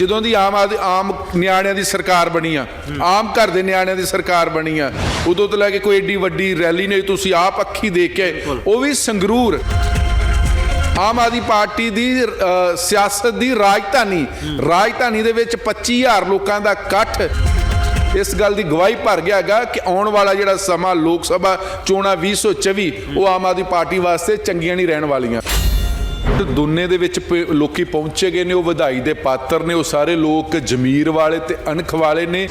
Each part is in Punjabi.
ਜਦੋਂ ਦੀ ਆਮ ਆਦਮੀ ਆਮ ਨਿਆਣਿਆਂ ਦੀ ਸਰਕਾਰ ਬਣੀ ਆ, ਆਮ ਘਰ ਦੇ ਨਿਆਣਿਆਂ ਦੀ ਸਰਕਾਰ ਬਣੀ ਆ, ਉਦੋਂ ਤੋਂ ਲੈ ਕੇ ਕੋਈ ਏਡੀ ਵੱਡੀ ਰੈਲੀ ਨਹੀਂ ਤੁਸੀਂ ਆਪ ਅੱਖੀ ਦੇਖ ਕੇ ਉਹ ਵੀ ਸੰਗਰੂਰ। ਆਮ ਆਦਮੀ ਪਾਰਟੀ ਦੀ ਸਿਆਸਤ ਦੀ ਰਾਜਧਾਨੀ ਰਾਜਧਾਨੀ ਦੇ ਵਿੱਚ 25000 ਲੋਕਾਂ ਦਾ ਇਕੱਠ। ਇਸ ਗੱਲ ਦੀ ਗਵਾਹੀ ਭਰ ਗਿਆ ਹੈਗਾ ਕਿ ਆਉਣ ਵਾਲਾ ਜਿਹੜਾ ਸਮਾਂ ਲੋਕ ਸਭਾ ਚੋਣਾਂ 2024 ਉਹ ਆਮ ਆਦਮੀ ਪਾਰਟੀ ਵਾਸਤੇ ਚੰਗੀਆਂ ਨਹੀਂ ਰਹਿਣ ਵਾਲੀਆਂ। ਤੇ ਦੁਨੀਆ ਦੇ ਵਿੱਚ ਪ- ਲੋਕੀ ਪਹੁੰਚੇ ਗਏ ਨੇ, ਉਹ ਵਧਾਈ ਦੇ ਪਾਤਰ ਨੇ, ਉਹ ਸਾਰੇ ਲੋਕ ਜ਼ਮੀਰ ਵਾਲੇ ਤੇ ਅਣਖ ਵਾਲੇ ਨੇ,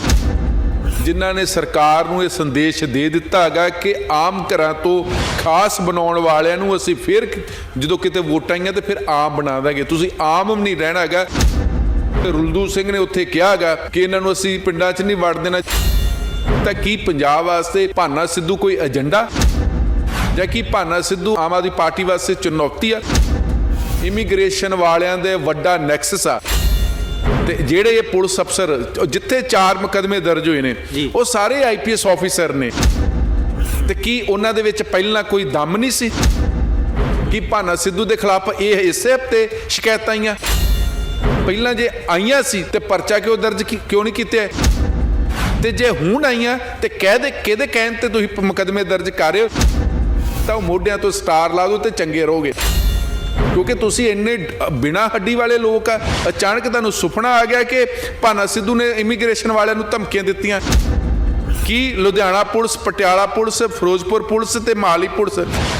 ਜਿਨ੍ਹਾਂ ਨੇ ਸਰਕਾਰ ਨੂੰ ਇਹ ਸੰਦੇਸ਼ ਦੇ ਦਿੱਤਾ ਹੈਗਾ ਕਿ ਆਮ ਘਰਾਂ ਤੋਂ ਖਾਸ ਬਣਾਉਣ ਵਾਲਿਆਂ ਨੂੰ ਅਸੀਂ ਫਿਰ ਜਦੋਂ ਕਿਤੇ ਵੋਟਾਂ ਆਈਆਂ ਤੇ ਫਿਰ ਆਮ ਬਣਾ ਦਾਂਗੇ। ਤੁਸੀਂ ਆਮ ਨਹੀਂ ਰਹਿਣਾ ਹੈਗਾ। ਤੇ ਰੁਲਦੂ ਸਿੰਘ ਨੇ ਉੱਥੇ ਕਿਹਾ ਹੈਗਾ ਕਿ ਇਹਨਾਂ ਨੂੰ ਅਸੀਂ ਪਿੰਡਾਂ 'ਚ ਨਹੀਂ ਵੜ ਦੇਣਾ। ਤਾਂ ਕੀ ਪੰਜਾਬ ਵਾਸਤੇ ਭਾਨਾ ਸਿੱਧੂ ਕੋਈ ਏਜੰਡਾ? ਜਾਂ ਕੀ ਭਾਨਾ ਸਿੱਧੂ ਆਮ ਆਦਮੀ ਪਾਰਟੀ ਵਾਸਤੇ ਚੁਣੌਤੀ ਆ? ਇਮੀਗ੍ਰੇਸ਼ਨ ਵਾਲਿਆਂ ਦੇ ਵੱਡਾ ਨੈਕਸਸ ਆ। ਤੇ ਜਿਹੜੇ ਇਹ ਪੁਲਿਸ ਅਫਸਰ ਜਿੱਥੇ ਚਾਰ ਮੁਕਦਮੇ ਦਰਜ ਹੋਏ ਨੇ। ਉਹ ਸਾਰੇ ਆਈਪੀਐਸ ਆਫੀਸਰ ਨੇ। ਤੇ ਕੀ ਉਹਨਾਂ ਦੇ ਵਿੱਚ ਪਹਿਲਾਂ ਕੋਈ ਦਮ ਨਹੀਂ ਸੀ? ਕਿ ਭਾਨਾ ਸਿੱਧੂ ਦੇ ਖਿਲਾਫ ਇਹ ਇਸੇ ਹਫ਼ਤੇ ਸ਼ਿਕਾਇਤਾਂ ਆਈਆਂ? ਪਹਿਲਾਂ ਜੇ ਆਈਆਂ ਸੀ ਤੇ ਪਰਚਾ ਕਿਉਂ ਦਰਜ ਕੀ- ਕਿਉਂ ਨਹੀਂ ਕੀਤੇ? ਤੇ ਜੇ ਹੁਣ ਆਈਆਂ ਤੇ ਕਹਿ ਦੇ ਕਿਹਦੇ ਕਹਿਣ ਤੇ ਤੁਸੀਂ ਮੁਕੱਦਮੇ ਦਰਜ ਕਰ ਰਹੇ ਹੋ? ਤਾਂ ਉਹ ਮੋਢਿਆਂ ਤੋਂ ਸਟਾਰ ਲਾ ਦਿਓ ਤੇ ਚੰਗੇ ਰਹੋਗੇ। ਕਿਉਂਕਿ ਤੁਸੀਂ ਇੰਨੇ ਡ- ਬਿਨਾਂ ਹੱਡੀ ਵਾਲੇ ਲੋਕ ਆ, ਅਚਾਨਕ ਤੁਹਾਨੂੰ ਸੁਪਨਾ ਆ ਗਿਆ ਕਿ ਭਾਨਾ ਸਿੱਧੂ ਨੇ ਇਮੀਗ੍ਰੇਸ਼ਨ ਵਾਲਿਆਂ ਨੂੰ ਧਮਕੀਆਂ ਦਿੱਤੀਆਂ। ਕੀ Ludhiana police, Patiala police, Firozpur police ਤੇ ਮਾਲੀ ਪੁਲਿਸ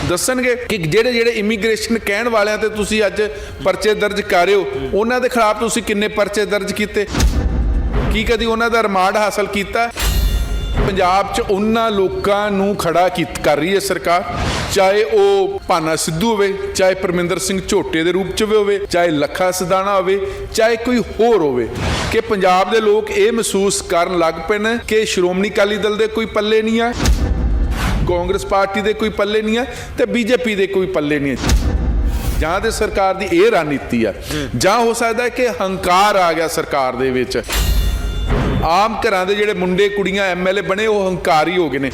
ਦੱਸਣਗੇ ਕਿ ਜਿਹੜੇ ਜਿਹੜੇ ਇਮੀਗ੍ਰੇਸ਼ਨ ਕਹਿਣ ਵਾਲਿਆਂ ਤੇ ਤੁਸੀਂ ਅੱਜ ਪਰਚੇ ਦਰਜ ਕਰ ਰਹੇ ਹੋ, ਉਹਨਾਂ ਦੇ ਖਿਲਾਫ ਤੁਸੀਂ ਕਿੰਨੇ ਪਰਚੇ ਦਰਜ ਕੀਤੇ? ਕੀ ਕਦੀ ਉਹਨਾਂ ਦਾ ਰਿਮਾਂਡ ਹਾਸਲ ਕੀਤਾ? ਪੰਜਾਬ 'ਚ ਉਹਨਾਂ ਲੋਕਾਂ ਨੂੰ ਖੜਾ ਕੀਤ ਕਰ ਰਹੀ ਹੈ ਸਰਕਾਰ। ਚਾਹੇ ਉਹ ਭਾਨਾ ਸਿੱਧੂ ਹੋਵੇ ਚਾਹੇ ਪਰਮਿੰਦਰ ਸਿੰਘ ਝੋਟੇ ਦੇ ਰੂਪ 'ਚ ਹੋਵੇ ਚਾਹੇ ਲੱਖਾ ਸਦਾਣਾ ਹੋਵੇ ਚਾਹੇ ਕੋਈ ਹੋਰ ਹੋਵੇ। ਕਿ ਪੰਜਾਬ ਦੇ ਲੋਕ ਇਹ ਮਹਿਸੂਸ ਕਰਨ ਲੱਗ ਪਏ ਨੇ ਕਿ ਸ਼੍ਰੋਮਣੀ ਅਕਾਲੀ ਦਲ ਦੇ ਕੋਈ ਪੱਲੇ ਨਹੀਂ ਆ ਕਾਂਗਰਸ ਪਾਰਟੀ ਦੇ ਕੋਈ ਪੱਲੇ ਨਹੀਂ ਆ ਤੇ ਬੀਜੇਪੀ ਦੇ ਕੋਈ ਪੱਲੇ ਨਹੀਂ ਹੈ ਜਾਂ ਤੇ ਸਰਕਾਰ ਦੀ ਇਹ ਰਣਨੀਤੀ ਆ। ਜਾਂ ਹੋ ਸਕਦਾ ਹੈ ਕਿ ਹੰਕਾਰ ਆ ਗਿਆ ਸਰਕਾਰ ਦੇ ਵਿੱਚ। ਆਮ ਘਰਾਂ ਦੇ ਜਿਹੜੇ ਮੁੰਡੇ, ਕੁੜੀਆਂ ਐਮਐਲਏ ਬਣੇ, ਉਹ ਹੰਕਾਰੀ ਹੋ ਗਏ ਨੇ।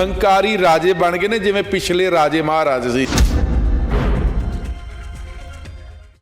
ਹੰਕਾਰੀ ਰਾਜੇ ਬਣ ਗਏ ਨੇ, ਜਿਵੇਂ ਪਿਛਲੇ ਰਾਜੇ ਮਹਾਰਾਜ ਸੀ।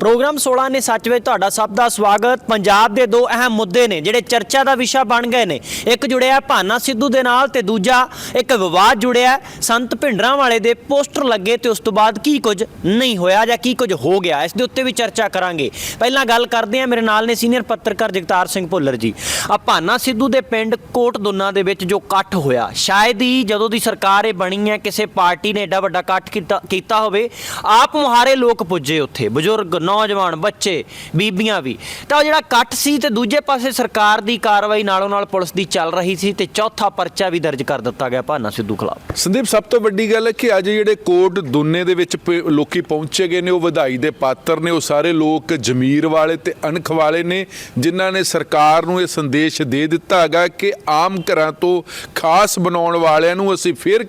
ਪ੍ਰੋਗਰਾਮ 16 ਨੇ ਸੱਚ ਵਿੱਚ ਤੁਹਾਡਾ ਸਭ ਦਾ ਸਵਾਗਤ। ਪੰਜਾਬ ਦੇ ਦੋ ਅਹਿਮ ਮੁੱਦੇ ਨੇ ਜਿਹੜੇ ਚਰਚਾ ਦਾ ਵਿਸ਼ਾ ਬਣ ਗਏ ਨੇ। ਇੱਕ ਜੁੜਿਆ ਭਾਨਾ ਸਿੱਧੂ ਦੇ ਨਾਲ ਤੇ ਦੂਜਾ ਇੱਕ ਵਿਵਾਦ ਜੁੜਿਆ ਸੰਤ ਭਿੰਡਰਾਂ ਵਾਲੇ ਦੇ ਪੋਸਟਰ ਲੱਗੇ ਤੇ ਉਸ ਤੋਂ ਬਾਅਦ ਕੀ ਕੁਝ ਨਹੀਂ ਹੋਇਆ ਜਾਂ ਕੀ ਕੁਝ ਹੋ ਗਿਆ, ਇਸ ਦੇ ਉੱਤੇ ਵੀ ਚਰਚਾ ਕਰਾਂਗੇ। ਪਹਿਲਾਂ ਗੱਲ ਕਰਦੇ ਹਾਂ, ਮੇਰੇ ਨਾਲ ਨੇ ਸੀਨੀਅਰ ਪੱਤਰਕਾਰ ਜਗਤਾਰ ਸਿੰਘ ਭੁੱਲਰ ਜੀ। ਆ ਭਾਨਾ ਸਿੱਧੂ ਦੇ ਪਿੰਡ ਕੋਟ ਦੁੰਨਾ ਦੇ ਵਿੱਚ ਜੋ ਇਕੱਠ ਹੋਇਆ, ਸ਼ਾਇਦ ਹੀ ਜਦੋਂ ਦੀ ਸਰਕਾਰ ਇਹ ਬਣੀ ਹੈ, ਕਿਸੇ ਪਾਰਟੀ ਨੇ ਐਡਾ ਵੱਡਾ ਇਕੱਠ ਕੀਤਾ ਹੋਵੇ, ਆਪ ਮੁਹਾਰੇ ਲੋਕ ਪੁੱਜੇ ਉੱਥੇ। ਬਜ਼ੁਰਗ ਨੌਜਵਾਨ, ਬੱਚੇ, ਬੀਬੀਆਂ ਵੀ। ਤਾਂ ਉਹ ਜਿਹੜਾ ਕੱਟ ਸੀ ਤੇ ਦੂਜੇ ਪਾਸੇ ਸਰਕਾਰ ਦੀ ਕਾਰਵਾਈ ਨਾਲੋਂ ਨਾਲ ਪੁਲਿਸ ਦੀ ਚੱਲ ਰਹੀ ਸੀ ਤੇ ਚੌਥਾ ਪਰਚਾ ਵੀ ਦਰਜ ਕਰ ਦਿੱਤਾ ਗਿਆ ਭਾਨਾ ਸਿੱਧੂ ਖਿਲਾਫ। ਸੰਦੀਪ, ਸਭ ਤੋਂ ਵੱਡੀ ਗੱਲ ਹੈ ਕਿ ਅੱਜ ਜਿਹੜੇ ਕੋਟ ਦੁੰਨੇ ਦੇ ਵਿੱਚ ਲੋਕੀ ਪਹੁੰਚੇ ਗਏ ਨੇ, ਉਹ ਵਧਾਈ ਦੇ ਪਾਤਰ ਨੇ, ਉਹ ਸਾਰੇ ਲੋਕ ਜ਼ਮੀਰ ਵਾਲੇ ਤੇ ਅਣਖ ਵਾਲੇ ਨੇ, ਜਿਨ੍ਹਾਂ ਨੇ ਸਰਕਾਰ ਨੂੰ ਇਹ ਸੰਦੇਸ਼ ਦੇ ਦਿੱਤਾ ਹੈਗਾ ਕਿ ਆਮ ਘਰਾਂ ਤੋਂ ਖਾਸ ਬਣਾਉਣ ਵਾਲਿਆਂ ਨੂੰ ਅਸੀਂ ਫਿਰ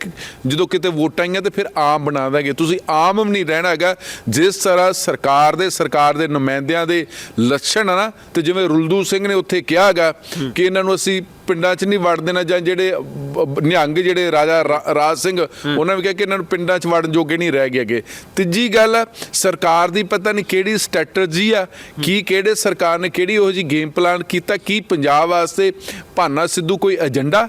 ਜਦੋਂ ਕਿਤੇ ਵੋਟਾਂ ਆਈਆਂ ਤੇ ਫਿਰ ਆਮ ਬਣਾ ਦਾਂਗੇ। ਤੁਸੀਂ ਆਮ ਨਹੀਂ ਰਹਿਣਾ ਹੈਗਾ, ਜਿਸ ਤਰ੍ਹਾਂ ਸਰਕਾਰ ਦੇ ਸਰਕਾਰ ਦੇ ਨੁਮਾਇੰਦਿਆਂ ਦੇ ਲੱਛਣ ਆ ਨਾ, ਤੇ ਜਿਵੇਂ ਰੁਲਦੂ ਸਿੰਘ ਨੇ ਉੱਥੇ ਕਿਹਾ ਹੈਗਾ ਕਿ ਇਹਨਾਂ ਨੂੰ ਅਸੀਂ ਪਿੰਡਾਂ 'ਚ ਨਹੀਂ ਵੜ ਦੇਣਾ ਜਾਂ ਜਿਹੜੇ ਨਿਹੰਗ ਜਿਹੜੇ ਰਾਜਾ ਰਾ- ਰਾਜ ਸਿੰਘ, ਉਹਨਾਂ ਵੀ ਕਿਹਾ ਕਿ ਇਹਨਾਂ ਨੂੰ ਪਿੰਡਾਂ 'ਚ ਵੜਨ ਜੋਗੇ ਨਹੀਂ ਰਹਿ ਗਏਗੇ ਤੀਜੀ ਗੱਲ, ਸਰਕਾਰ ਦੀ ਪਤਾ ਨਹੀਂ ਕਿਹੜੀ ਸਟ੍ਰੈਟਜੀ ਆ, ਕੀ ਕਿਹੜੇ ਸਰਕਾਰ ਨੇ ਕਿਹੜੀ ਉਹੋ ਜੀ ਗੇਮ ਪਲਾਨ ਕੀਤਾ, ਕੀ ਪੰਜਾਬ ਵਾਸਤੇ ਭਾਨਾ ਸਿੱਧੂ ਕੋਈ ਏਜੰਡਾ?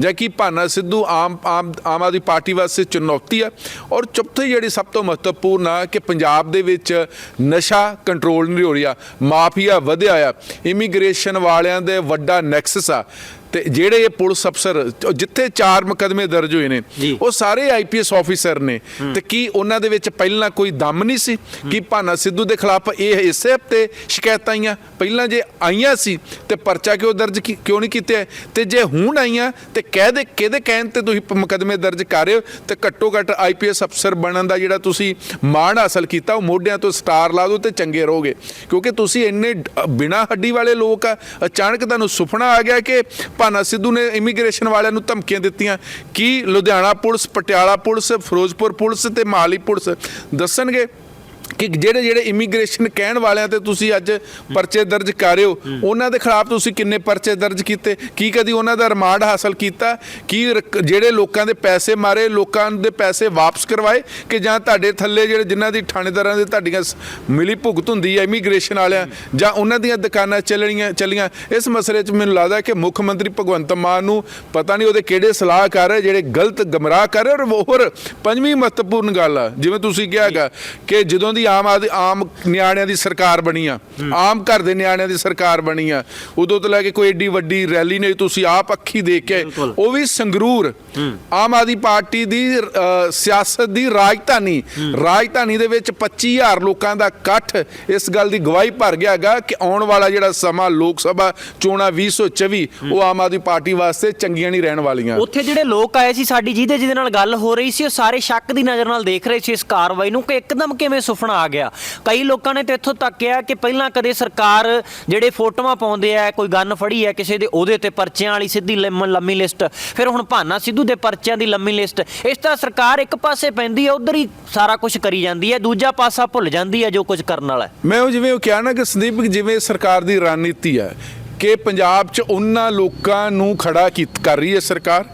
ਜਾਂ ਕੀ ਭਾਨਾ ਸਿੱਧੂ ਆਮ ਆਮ ਆਮ ਆਦਮੀ ਪਾਰਟੀ ਵਾਸਤੇ ਚੁਣੌਤੀ ਆ ਔਰ ਚੌਥੀ ਜਿਹੜੀ ਸਭ ਤੋਂ ਮਹੱਤਵਪੂਰਨ ਆ ਕਿ ਪੰਜਾਬ ਦੇ ਵਿੱਚ ਨਸ਼ਾ ਕੰਟਰੋਲ ਨਹੀਂ ਹੋ ਰਿਹਾ, ਮਾਫੀਆ ਵਧਿਆ ਆ, ਇਮੀਗ੍ਰੇਸ਼ਨ ਵਾਲਿਆਂ ਦੇ ਵੱਡਾ ਨੈਕਸਸ ਆ। ਤੇ ਜਿਹੜੇ ਇਹ ਪੁਲਿਸ ਅਫਸਰ ਜਿੱਥੇ ਚਾਰ ਮੁਕਦਮੇ ਦਰਜ ਹੋਏ ਨੇ। ਉਹ ਸਾਰੇ ਆਈਪੀਐਸ ਆਫੀਸਰ ਨੇ। ਤੇ ਕੀ ਉਹਨਾਂ ਦੇ ਵਿੱਚ ਪਹਿਲਾਂ ਕੋਈ ਦਮ ਨਹੀਂ ਸੀ? ਕਿ ਭਾਨਾ ਸਿੱਧੂ ਦੇ ਖਿਲਾਫ ਇਹ ਇਸੇ ਹਫ਼ਤੇ ਸ਼ਿਕਾਇਤਾਂ ਆਈਆਂ? ਪਹਿਲਾਂ ਜੇ ਆਈਆਂ ਸੀ ਤੇ ਪਰਚਾ ਕਿਉਂ ਦਰਜ ਕਿਉਂ ਨਹੀਂ ਕੀਤੇ? ਤੇ ਜੇ ਹੁਣ ਆਈਆਂ ਤੇ ਕਹਿ ਦੇ ਕਿਹਦੇ ਕਹਿਣ ਤੇ ਤੁਸੀਂ ਮੁਕੱਦਮੇ ਦਰਜ ਕਰ ਰਹੇ ਹੋ? ਤੇ ਘੱਟੋ ਘੱਟ ਆਈਪੀਐਸ ਅਫਸਰ ਬਣਨ ਦਾ ਜਿਹੜਾ ਤੁਸੀਂ ਮਾਣ ਹਾਸਲ ਕੀਤਾ ਉਹ ਮੋਢਿਆਂ ਤੋਂ ਸਟਾਰ ਲਾ ਦਿਓ ਤੇ ਚੰਗੇ ਰਹੋਗੇ। ਕਿਉਂਕਿ ਤੁਸੀਂ ਇੰਨੇ ਬਿਨਾਂ ਹੱਡੀ ਵਾਲੇ ਲੋਕ ਆ ਅਚਾਨਕ ਤੁਹਾਨੂੰ ਸੁਪਨਾ ਆ ਗਿਆ ਕਿ ਭਾਨਾ ਸਿੱਧੂ ਨੇ ਇਮੀਗ੍ਰੇਸ਼ਨ ਵਾਲਿਆਂ ਨੂੰ ਧਮਕੀਆਂ ਦਿੱਤੀਆਂ। ਕੀ Ludhiana police, Patiala police, Firozpur police ਤੇ ਮਾਲੀ ਪੁਲਿਸ ਦੱਸਣਗੇ? ਕਿ ਜਿਹੜੇ ਜਿਹੜੇ ਇਮੀਗ੍ਰੇਸ਼ਨ ਕਹਿਣ ਵਾਲਿਆਂ ਤੇ ਤੁਸੀਂ ਅੱਜ ਪਰਚੇ ਦਰਜ ਕਰ ਰਹੇ ਹੋ ਉਹਨਾਂ ਦੇ ਖਿਲਾਫ ਤੁਸੀਂ ਕਿੰਨੇ ਪਰਚੇ ਦਰਜ ਕੀਤੇ? ਕੀ ਕਦੀ ਉਹਨਾਂ ਦਾ ਰਿਮਾਂਡ ਹਾਸਲ ਕੀਤਾ? ਕੀ ਰਕ- ਜਿਹੜੇ ਲੋਕਾਂ ਦੇ ਪੈਸੇ ਮਾਰੇ, ਲੋਕਾਂ ਦੇ ਪੈਸੇ ਵਾਪਸ ਕਰਵਾਏ ਕਿ ਜਾਂ ਤੁਹਾਡੇ ਥੱਲੇ ਜਿਹੜੇ ਜਿਨ੍ਹਾਂ ਦੀ ਥਾਣੇਦਾਰਾਂ ਦੇ ਤੁਹਾਡੀਆਂ ਸ- ਮਿਲੀ ਭੁਗਤ ਹੁੰਦੀ ਹੈ ਇਮੀਗ੍ਰੇਸ਼ਨ ਵਾਲਿਆਂ ਜਾਂ ਉਹਨਾਂ ਦੀਆਂ ਦੁਕਾਨਾਂ ਚੱਲਣੀਆਂ, ਚੱਲੀਆਂ? ਇਸ ਮਸਲੇ 'ਚ ਮੈਨੂੰ ਲੱਗਦਾ ਕਿ ਮੁੱਖ ਮੰਤਰੀ ਭਗਵੰਤ ਮਾਨ ਨੂੰ ਪਤਾ ਨਹੀਂ ਉਹਦੇ ਕਿਹੜੇ ਸਲਾਹਕਾਰ ਹੈ ਜਿਹੜੇ ਗਲਤ ਗਮਰਾਹ ਕਰ ਰਹੇ ਔਰ ਹੋਰ ਪੰਜਵੀਂ ਮਹੱਤਵਪੂਰਨ ਗੱਲ ਆ, ਜਿਵੇਂ ਤੁਸੀਂ ਕਿਹਾ ਹੈਗਾ ਕਿ ਜਦੋਂ ਦੀ ਆਮ ਆਦ ਆਮ ਨਿਆਣਿਆਂ ਦੀ ਸਰਕਾਰ ਬਣੀ ਆ। ਆਮ ਘਰ ਦੇ ਨਿਆਣਿਆਂ ਦੀ ਸਰਕਾਰ ਬਣੀ ਆ। ਉਦੋਂ ਤੋਂ ਲੈ ਕੇ ਕੋਈ ਏਡੀ ਵੱਡੀ ਰੈਲੀ ਨਹੀਂ ਤੁਸੀਂ ਆਪ ਅੱਖੀ ਦੇਖ ਕੇ। ਉਹ ਵੀ ਸੰਗਰੂਰ। ਆਮ ਆਦਮੀ ਪਾਰਟੀ ਦੀ ਸਿਆਸਤ ਦੀ ਰਾਜਧਾਨੀ। ਰਾਜਧਾਨੀ ਦੇ ਵਿੱਚ 25000 ਲੋਕਾਂ ਦਾ ਇਕੱਠ ਇਸ ਗੱਲ ਦੀ ਗਵਾਹੀ ਭਰ ਗਿਆ ਹੈਗਾ ਕਿ ਆਉਣ ਵਾਲਾ ਜਿਹੜਾ ਸਮਾਂ ਲੋਕ ਸਭਾ ਚੋਣਾਂ 2024 ਉਹ ਆਮ ਆਦਮੀ ਪਾਰਟੀ ਵਾਸਤੇ ਚੰਗੀਆਂ ਨਹੀਂ ਰਹਿਣ ਵਾਲੀਆਂ। ਉੱਥੇ ਜਿਹੜੇ ਲੋਕ ਆਏ ਸੀ ਸਾਡੀ ਜਿਹਦੇ ਜਿਹਦੇ ਨਾਲ ਗੱਲ ਹੋ ਰਹੀ ਸੀ ਉਹ ਸਾਰੇ ਸ਼ੱਕ ਦੀ ਨਜ਼ਰ ਨਾਲ ਦੇਖ ਰਹੇ ਸੀ ਇਸ ਕਾਰਵਾਈ ਨੂੰ ਕਿ ਇੱਕਦਮ ਕਿਵੇਂ ਸੁਫਨਾ ਆ ਗਿਆ। ਕਈ ਲੋਕਾਂ ਨੇ ਤੇ ਇੱਥੋਂ ਤੱਕ ਕਿਹਾ ਕਿ ਪਹਿਲਾਂ ਕਦੇ ਸਰਕਾਰ ਜਿਹੜੇ ਫੋਟੋਆਂ ਪਾਉਂਦੇ ਆ, ਕੋਈ ਗਨ ਫੜੀ ਹੈ ਕਿਸੇ ਦੇ, ਉਹਦੇ ਤੇ ਪਰਚਿਆਂ ਵਾਲੀ ਸਿੱਧੀ ਲੰਮੀ ਲਿਸਟ। ਫਿਰ ਹੁਣ ਭਾਨਾ ਸਿੱਧੂ ਦੇ ਪਰਚਿਆਂ ਦੀ ਲੰਮੀ ਲਿਸਟ। ਇਸ ਤਰ੍ਹਾਂ ਸਰਕਾਰ ਇੱਕ ਪਾਸੇ ਪੈਂਦੀ ਹੈ ਉਧਰ ਹੀ ਸਾਰਾ ਕੁਝ ਕਰੀ ਜਾਂਦੀ ਹੈ ਦੂਜਾ ਪਾਸਾ ਭੁੱਲ ਜਾਂਦੀ ਹੈ ਜੋ ਕੁਝ ਕਰਨ ਵਾਲਾ ਮੈਂ ਉਹ ਜਿਵੇਂ ਉਹ ਕਿਹਾ ਨਾ ਕਿ ਸੰਦੀਪ ਜਿਵੇਂ ਸਰਕਾਰ ਦੀ ਰਣਨੀਤੀ ਹੈ ਕਿ ਪੰਜਾਬ 'ਚ ਉਹਨਾਂ ਲੋਕਾਂ ਨੂੰ ਖੜਾ ਕੀਤ ਕਰ ਰਹੀ ਹੈ ਸਰਕਾਰ,